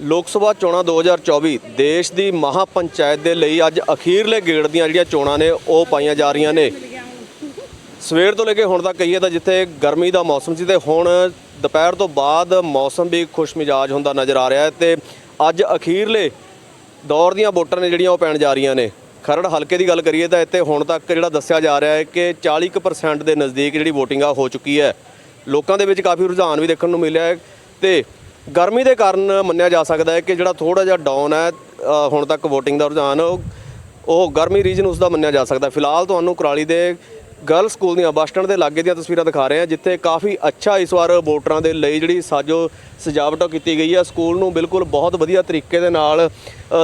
ਲੋਕ ਸਭਾ ਚੋਣਾਂ 2024 ਦੇਸ਼ ਦੀ ਮਹਾ ਪੰਚਾਇਤ ਦੇ ਲਈ ਅੱਜ ਅਖੀਰਲੇ ਗੇੜ ਦੀਆਂ ਜਿਹੜੀਆਂ ਚੋਣਾਂ ਨੇ, ਉਹ ਪਾਈਆਂ ਜਾ ਰਹੀਆਂ ਨੇ। ਸਵੇਰ ਤੋਂ ਲੈ ਕੇ ਹੁਣ ਤੱਕ ਕਹੀਏ ਤਾਂ ਜਿੱਥੇ ਗਰਮੀ ਦਾ ਮੌਸਮ ਸੀ ਤੇ ਹੁਣ ਦੁਪਹਿਰ ਤੋਂ ਬਾਅਦ ਮੌਸਮ ਵੀ ਖੁਸ਼ ਮਿਜਾਜ ਹੁੰਦਾ ਨਜ਼ਰ ਆ ਰਿਹਾ ਹੈ ਤੇ ਅੱਜ ਅਖੀਰਲੇ ਦੌਰ ਦੀਆਂ ਵੋਟਾਂ ਨੇ ਜਿਹੜੀਆਂ ਉਹ ਪੈਣ ਜਾ ਰਹੀਆਂ ਨੇ। ਖਰੜ ਹਲਕੇ ਦੀ ਗੱਲ ਕਰੀਏ ਤਾਂ ਇੱਥੇ ਹੁਣ ਤੱਕ ਜਿਹੜਾ ਦੱਸਿਆ ਜਾ ਰਿਹਾ ਹੈ ਕਿ 40% ਦੇ ਨਜ਼ਦੀਕ ਜਿਹੜੀ VOTING ਆ ਹੋ ਚੁੱਕੀ ਹੈ। ਲੋਕਾਂ ਦੇ ਵਿੱਚ ਕਾਫੀ ਰੁਝਾਨ ਵੀ ਦੇਖਣ ਨੂੰ ਮਿਲਿਆ ਹੈ ਤੇ ਗਰਮੀ ਦੇ ਕਾਰਨ ਮੰਨਿਆ ਜਾ ਸਕਦਾ ਹੈ ਕਿ ਜਿਹੜਾ ਥੋੜਾ ਜਿਹਾ ਡਾਊਨ ਹੈ ਹੁਣ ਤੱਕ VOTING ਦਾ ਰੁਝਾਨ, ਉਹ ਗਰਮੀ ਰੀਜਨ ਉਸ ਦਾ ਮੰਨਿਆ ਜਾ ਸਕਦਾ ਫਿਲਹਾਲ ਤੁਹਾਨੂੰ ਕੁਰਾਲੀ ਦੇ ਗਰਲ ਸਕੂਲ ਦੀਆਂ ਬੱਸ ਸਟੈਂਡ ਦੇ ਲਾਗੇ ਦੀਆਂ ਤਸਵੀਰਾਂ ਦਿਖਾ ਰਹੇ ਹਾਂ, ਜਿੱਥੇ ਕਾਫੀ ਅੱਛਾ ਇਸ ਵਾਰ ਵੋਟਰਾਂ ਦੇ ਲਈ ਜਿਹੜੀ ਸਾਜੋ ਸਜਾਵਟ ਕੀਤੀ ਗਈ ਹੈ। ਸਕੂਲ ਨੂੰ ਬਿਲਕੁਲ ਬਹੁਤ ਵਧੀਆ ਤਰੀਕੇ ਦੇ ਨਾਲ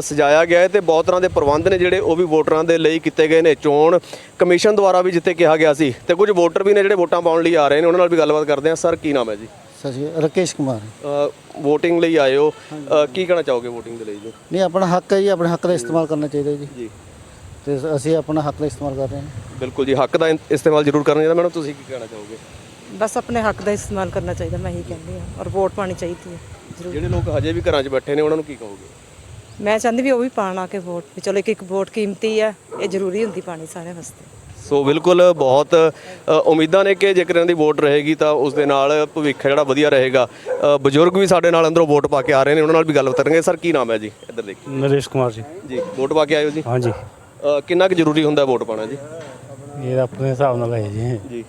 ਸਜਾਇਆ ਗਿਆ ਹੈ ਤੇ ਬਹੁਤ ਤਰ੍ਹਾਂ ਦੇ ਪ੍ਰਬੰਧ ਨੇ ਜਿਹੜੇ ਉਹ ਵੀ ਵੋਟਰਾਂ ਦੇ ਲਈ ਕੀਤੇ ਗਏ ਨੇ। ਚੋਣ ਕਮਿਸ਼ਨ ਦੁਆਰਾ ਵੀ ਜਿੱਥੇ ਕਿਹਾ ਗਿਆ ਸੀ। ਤੇ ਕੁਝ ਵੋਟਰ ਵੀ ਨੇ ਜਿਹੜੇ ਵੋਟਾਂ ਪਾਉਣ ਲਈ ਆ ਰਹੇ ਨੇ, ਉਹਨਾਂ ਨਾਲ ਵੀ ਗੱਲਬਾਤ ਕਰਦੇ ਹਾਂ। ਸਰ, ਕੀ ਨਾਮ ਹੈ ਜੀ? ਸਤਿ ਸ਼੍ਰੀ ਅਕਾਲ ਰਾਕੇਸ਼ ਕੁਮਾਰ। ਵੋਟਿੰਗ ਲਈ ਆਏ ਹੋ। ਅ, ਕੀ ਕਹਿਣਾ ਚਾਹੋਗੇ ਵੋਟਿੰਗ ਦੇ ਲਈ ਜੀ? ਨਹੀਂ ਆਪਣਾ ਹੱਕ ਹੈ ਜੀ ਆਪਣੇ ਹੱਕ ਦਾ ਇਸਤੇਮਾਲ ਕਰਨਾ ਚਾਹੀਦਾ ਜੀ। ਜੀ। ਤੇ ਅਸੀਂ ਆਪਣਾ ਹੱਕ ਦਾ ਇਸਤੇਮਾਲ ਕਰ ਰਹੇ ਹਾਂ। ਬਿਲਕੁਲ ਜੀ ਹੱਕ ਦਾ ਇਨ- ਇਸਤੇਮਾਲ ਜ਼ਰੂਰ ਕਰਨਾ ਚਾਹੀਦਾ। ਮੈਡਮ ਤੁਸੀਂ ਕੀ ਕਹਿਣਾ ਚਾਹੋਗੇ? ਬਸ ਆਪਣੇ ਹੱਕ ਦਾ ਇਸਤੇਮਾਲ ਕਰਨਾ ਚਾਹੀਦਾ ਮੈਂ ਇਹੀ ਕਹਿੰਦੀ ਹਾਂ। ਔਰ ਵੋਟ ਪਾਣੀ ਚਾਹੀਦੀ ਹੈ ਜ਼ਰੂਰ। ਜਿਹੜੇ ਲੋਕ ਹਜੇ ਵੀ ਘਰਾਂ 'ਚ ਬੈਠੇ ਨੇ ਉਹਨਾਂ ਨੂੰ ਕੀ ਕਹੋਗੇ? ਮੈਂ ਚਾਹੁੰਦੀ ਵੀ ਉਹ ਵੀ ਪਾਣ ਆ ਕੇ ਵੋਟ। ਵੀ ਚਲੋ ਇੱਕ ਇੱਕ ਵੋਟ ਕੀਮਤੀ ਹੈ ਇਹ ਜ਼ਰੂਰੀ ਹੁੰਦੀ ਪਾਣੀ ਸਾਰਿਆਂ ਵਾਸਤੇ। ਸੋ ਬਿਲਕੁਲ ਬਹੁਤ ਅ, ਉਮੀਦਾਂ ਨੇ ਕਿ ਜੇਕਰ ਇਹਨਾਂ ਦੀ ਵੋਟ ਰਹੇਗੀ ਤਾਂ ਉਸ ਦੇ ਨਾਲ ਭਵਿੱਖ ਜਿਹੜਾ ਵਧੀਆ ਰਹੇਗਾ। ਅ, ਬਜ਼ੁਰਗ ਵੀ ਸਾਡੇ ਨਾਲ ਅੰਦਰੋਂ ਵੋਟ ਪਾ ਕੇ ਆ ਰਹੇ ਨੇ ਉਹਨਾਂ ਨਾਲ ਵੀ ਗੱਲਬਾਤ ਕਰਾਂਗੇ ਸਰ ਕੀ ਨਾਮ ਹੈ ਜੀ? ਇੱਧਰ ਦੇਖੀ। ਨਰੇਸ਼ ਕੁਮਾਰ ਜੀ। ਜੀ ਵੋਟ ਪਾ ਕੇ ਆਇਓ ਜੀ। ਹਾਂਜੀ। ਅ, ਕਿੰਨਾ ਕੁ ਜ਼ਰੂਰੀ ਹੁੰਦਾ ਵੋਟ ਪਾਣਾ ਜੀ? ਇਹ ਆਪਣੇ ਹਿਸਾਬ ਨਾਲ ਹੈ ਜੀ। ਜੀ।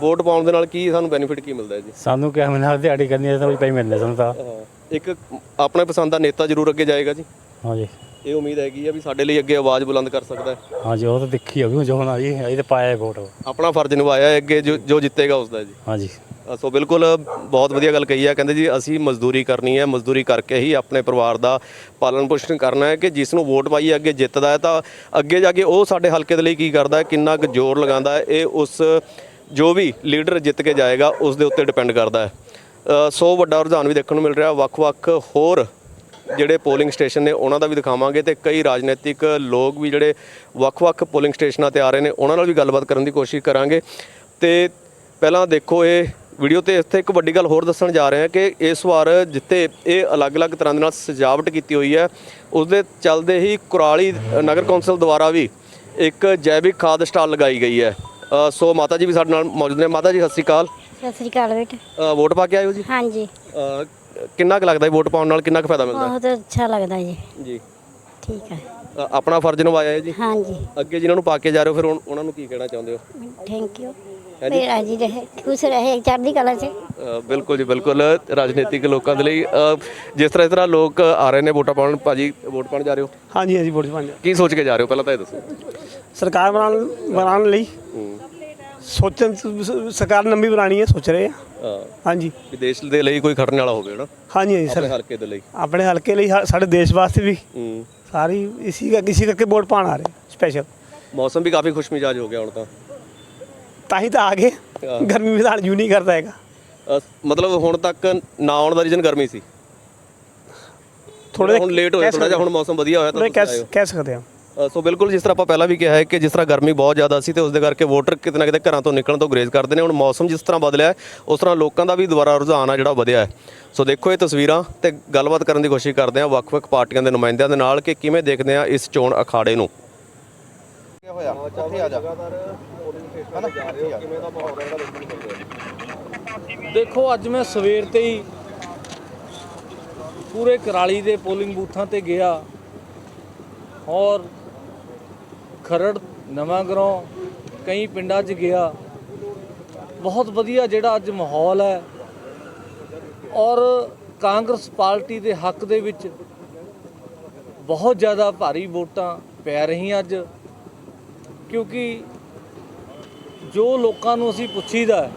ਵੋਟ ਪਾਉਣ ਦੇ ਨਾਲ ਕੀ ਸਾਨੂੰ ਬੈਨੀਫਿਟ ਕੀ ਮਿਲਦਾ ਹੈ ਜੀ? ਸਾਨੂੰ ਕਿਹਾ ਮੈਨਾਂ ਦਿਹਾੜੀ ਕਰਨੀ ਹੈ ਤਾਂ ਪੈਸੇ ਮਿਲਨੇ ਸਾਨੂੰ ਤਾਂ। ਇੱਕ ਆਪਣੇ ਪਸੰਦ ਦਾ ਨੇਤਾ ਜ਼ਰੂਰ ਅੱਗੇ ਜਾਏਗਾ ਜੀ। ਹਾਂਜੀ। ਇਹ ਉਮੀਦ ਹੈਗੀ ਆ ਵੀ ਸਾਡੇ ਲਈ ਅੱਗੇ ਆਵਾਜ਼ ਬੁਲੰਦ ਕਰ ਸਕਦਾ ਹੈ। ਹਾਂਜੀ ਉਹ ਤਾਂ ਦੇਖੀ ਹੋਗੀ ਜੋ ਹੋਣਾ ਜੀ ਇਹ ਤਾਂ ਪਾਇਆ ਵੋਟ ਆਪਣਾ ਫਰਜ਼ ਨਿਭਾਇਆ ਹੈ ਅੱਗੇ ਜੋ ਜੋ ਜਿੱਤੇਗਾ ਉਸ ਦਾ ਜੀ। ਹਾਂਜੀ। ਅ, ਸੋ ਬਿਲਕੁਲ ਬਹੁਤ ਵਧੀਆ ਗੱਲ ਕਹੀ ਹੈ ਕਹਿੰਦੇ ਜੀ ਅਸੀਂ ਮਜ਼ਦੂਰੀ ਕਰਨੀ ਹੈ ਮਜ਼ਦੂਰੀ ਕਰਕੇ ਹੀ ਆਪਣੇ ਪਰਿਵਾਰ ਦਾ ਪਾਲਣ ਪੋਸ਼ਣ ਕਰਨਾ ਹੈ ਕਿ ਜਿਸ ਨੂੰ ਵੋਟ ਪਾਈ ਅੱਗੇ ਜਿੱਤਦਾ ਹੈ ਤਾਂ ਅੱਗੇ ਜਾ ਕੇ ਉਹ ਸਾਡੇ ਹਲਕੇ ਦੇ ਲਈ ਕੀ ਕਰਦਾ ਹੈ ਕਿੰਨਾ ਕੁ ਜ਼ੋਰ ਲਗਾਉਂਦਾ ਹੈ ਇਹ ਉਸ ਜੋ ਵੀ ਲੀਡਰ ਜਿੱਤ ਕੇ ਜਾਏਗਾ ਉਸ ਦੇ ਉੱਤੇ ਡਿਪੈਂਡ ਕਰਦਾ ਹੈ। ਅ, ਸੋ ਵੱਡਾ ਰੁਝਾਨ ਵੀ ਦੇਖਣ ਨੂੰ ਮਿਲ ਰਿਹਾ ਵੱਖ-ਵੱਖ ਹੋਰ ਜਿਹੜੇ ਪੋਲਿੰਗ ਸਟੇਸ਼ਨ ਨੇ ਉਹਨਾਂ ਦਾ ਵੀ ਦਿਖਾਵਾਂਗੇ ਤੇ ਕਈ ਰਾਜਨੀਤਿਕ ਲੋਕ ਵੀ ਜਿਹੜੇ ਵੱਖ-ਵੱਖ ਪੋਲਿੰਗ ਸਟੇਸ਼ਨਾਂ ਤੇ ਆ ਰਹੇ ਨੇ ਉਹਨਾਂ ਨਾਲ ਵੀ ਗੱਲਬਾਤ ਕਰਨ ਦੀ ਕੋਸ਼ਿਸ਼ ਕਰਾਂਗੇ। ਤੇ ਪਹਿਲਾਂ ਦੇਖੋ ਇਹ ਵੀਡੀਓ ਤੇ ਇੱਥੇ ਇੱਕ ਵੱਡੀ ਗੱਲ ਹੋਰ ਦੱਸਣ ਜਾ ਰਹੇ ਹਾਂ ਕਿ ਇਸ ਵਾਰ ਜਿੱਥੇ ਇਹ ਅਲੱਗ-ਅਲੱਗ ਤਰ੍ਹਾਂ ਦੇ ਨਾਲ ਸਜਾਵਟ ਕੀਤੀ ਹੋਈ ਹੈ ਉਸ ਦੇ ਚੱਲਦੇ ਹੀ ਕੁਰਾਲੀ ਨਗਰ ਕੌਂਸਲ ਦੁਆਰਾ ਵੀ ਇੱਕ ਜੈਵਿਕ ਖਾਦ ਸਟਾਲ ਲਗਾਈ ਗਈ ਹੈ। ਸੋ ਮਾਤਾ ਜੀ ਵੀ ਸਾਡੇ ਨਾਲ ਮੌਜੂਦ ਨੇ। ਮਾਤਾ ਜੀ ਸਤਿ ਸ਼੍ਰੀ ਅਕਾਲ। ਸਤਿ ਸ੍ਰੀ ਅਕਾਲ ਬੇਟਾ। ਵੋਟ ਪਾ ਕੇ ਆਇਓ ਜੀ। ਹਾਂਜੀ। ਕਿੰਨਾ ਕੁ ਲੱਗਦਾ ਹੈ ਵੋਟ ਪਾਉਣ ਨਾਲ? ਕਿੰਨਾ ਕੁ ਫਾਇਦਾ ਮਿਲਦਾ? ਬਹੁਤ ਅੱਛਾ ਲੱਗਦਾ ਜੀ। ਜੀ। ਠੀਕ ਹੈ। ਅ, ਆਪਣਾ ਫਰਜ਼ ਨਿਭਾਇਆ ਹੈ ਜੀ? ਹਾਂਜੀ। ਅੱਗੇ ਜਿਨ੍ਹਾਂ ਨੂੰ ਪਾ ਕੇ ਜਾ ਰਹੇ ਹੋ ਫਿਰ ਉਨ- ਉਹਨਾਂ ਨੂੰ ਕੀ ਕਹਿਣਾ ਚਾਹੁੰਦੇ ਹੋ? ਥੈਂਕ ਯੂ ਮੇਰਾ ਜੀ ਰਹੇ ਖੁਸ਼ ਰਹੇ ਚੜ੍ਹਦੀ ਕਲਾ 'ਚ। ਅ, ਬਿਲਕੁਲ ਜੀ ਬਿਲਕੁਲ। ਰਾਜਨੀਤਿਕ ਲੋਕਾਂ ਦੇ ਲਈ ਅ, ਜਿਸ ਤਰ੍ਹਾਂ ਇਸ ਤਰ੍ਹਾਂ ਲੋਕ ਆ ਰਹੇ ਨੇ ਵੋਟਾਂ ਪਾਉਣ ਭਾਜੀ ਵੋਟ ਪਾਉਣ ਜਾ ਰਹੇ ਹੋ? ਹਾਂਜੀ ਹਾਂਜੀ ਵੋਟ ਪਾਣੀ ਕੀ ਸੋਚ ਕੇ ਜਾ ਰਹੇ ਹੋ? ਪਹਿਲਾਂ ਤਾਂ ਇਹ ਦੱਸੋ। ਸਰਕਾਰ ਬਣਾਉਣ ਬਣਾਉਣ ਲਈ। ਸੋਚਣ ਸ- ਸਰਕਾਰ ਨਵੀਂ ਬਣਾਣੀ ਹੈ ਸੋਚ ਰਹੇ ਆ। ਹਾਂਜੀ। ਦੇਸ਼ ਦੇ ਲਈ ਕੋਈ ਖੜਨ ਵਾਲਾ ਹੋਵੇ ਨਾ ਹਾਂਜੀ ਹਾਂਜੀ ਆਪਣੇ ਸਰ। ਹਲਕੇ ਦੇ ਲਈ। ਆਪਣੇ ਹਲਕੇ ਲਈ ਹਾ- ਸਾਡੇ ਦੇਸ਼ ਵਾਸਤੇ ਵੀ। ਹੂੰ। ਸਾਰੀ ਇਸੀ ਕਰਕੇ ਇਸੀ ਕਰਕੇ ਵੋਟ ਪਾਣ ਆ ਰਹੇ ਸਪੈਸ਼ਲ ਮੌਸਮ ਵੀ ਕਾਫੀ ਖੁਸ਼ਮਿਜਾਜ ਹੋ ਗਿਆ ਹੁਣ ਤਾਂ। ਤਾਂ ਹੀ ਤਾਂ ਆ ਗਏ। ਹਾਂ। ਗਰਮੀ ਵਿਧਾਨ ਜੂ ਨਹੀਂ ਕਰਦਾ ਹੈਗਾ। ਮਤਲਬ ਹੁਣ ਤੱਕ ਨਾ ਆਉਣ ਦਾ ਰੀਜ਼ਨ ਗਰਮੀ ਸੀ। ਥੋੜੇ ਹੁਣ ਲੇਟ ਹੋਇਆ ਥੋੜਾ ਜਿਹਾ ਹੁਣ ਮੌਸਮ ਵਧੀਆ ਹੋਇਆ ਤਾਂ ਥੋੜੇ ਤੁਸੀਂ ਆਏ ਹੋ। ਕਹਿ ਸਕਦੇ ਹਾਂ। ਸੋ ਬਿਲਕੁਲ ਜਿਸ ਤਰ੍ਹਾਂ ਆਪਾਂ ਪਹਿਲਾਂ ਵੀ ਕਿਹਾ ਹੈ ਕਿ ਜਿਸ ਤਰ੍ਹਾਂ ਗਰਮੀ ਬਹੁਤ ਜ਼ਿਆਦਾ ਸੀ ਤੇ ਉਸ ਦੇ ਕਰਕੇ ਵੋਟਰ ਕਿਤੇ ਨਾ ਕਿਤੇ ਘਰਾਂ ਤੋਂ ਨਿਕਲਣ ਤੋਂ ਗਰੇਜ਼ ਕਰਦੇ ਨੇ। ਹੁਣ ਮੌਸਮ ਜਿਸ ਤਰ੍ਹਾਂ ਬਦਲਿਆ ਹੈ, ਉਸ ਤਰ੍ਹਾਂ ਲੋਕਾਂ ਦਾ ਵੀ ਦੁਬਾਰਾ ਰੁਝਾਨ ਆ ਜਿਹੜਾ ਵਧਿਆ ਹੈ। ਸੋ ਦੇਖੋ ਇਹ ਤਸਵੀਰਾਂ ਤੇ ਗੱਲਬਾਤ ਕਰਨ ਦੀ ਕੋਸ਼ਿਸ਼ ਕਰਦੇ ਹਾਂ ਵੱਖ-ਵੱਖ ਪਾਰਟੀਆਂ ਦੇ ਨੁਮਾਇੰਦਿਆਂ ਦੇ ਨਾਲ ਕਿ ਕਿਵੇਂ ਦੇਖਦੇ ਆ ਇਸ ਚੋਣ ਅਖਾੜੇ ਨੂੰ। ਦੇਖੋ ਅੱਜ ਮੈਂ ਸਵੇਰ ਤੇ ਹੀ ਪੂਰੇ ਕਰਾਲੀ ਦੇ ਪੋਲਿੰਗ ਬੂਥਾਂ ਤੇ ਗਿਆ ਔਰ ਖਰੜ ਨਵਾਂਗਰੋਂ ਕਈ ਪਿੰਡਾਂ 'ਚ ਗਿਆ। ਬਹੁਤ ਵਧੀਆ ਜਿਹੜਾ ਅੱਜ ਮਾਹੌਲ ਹੈ। ਔਰ ਕਾਂਗਰਸ ਪਾਰਟੀ ਦੇ ਹੱਕ ਦੇ ਵਿੱਚ ਬਹੁਤ ਜ਼ਿਆਦਾ ਭਾਰੀ ਵੋਟਾਂ ਪੈ ਰਹੀਆਂ ਅੱਜ। ਕਿਉਂਕਿ ਜੋ ਲੋਕਾਂ ਨੂੰ ਅਸੀਂ ਪੁੱਛੀਦਾ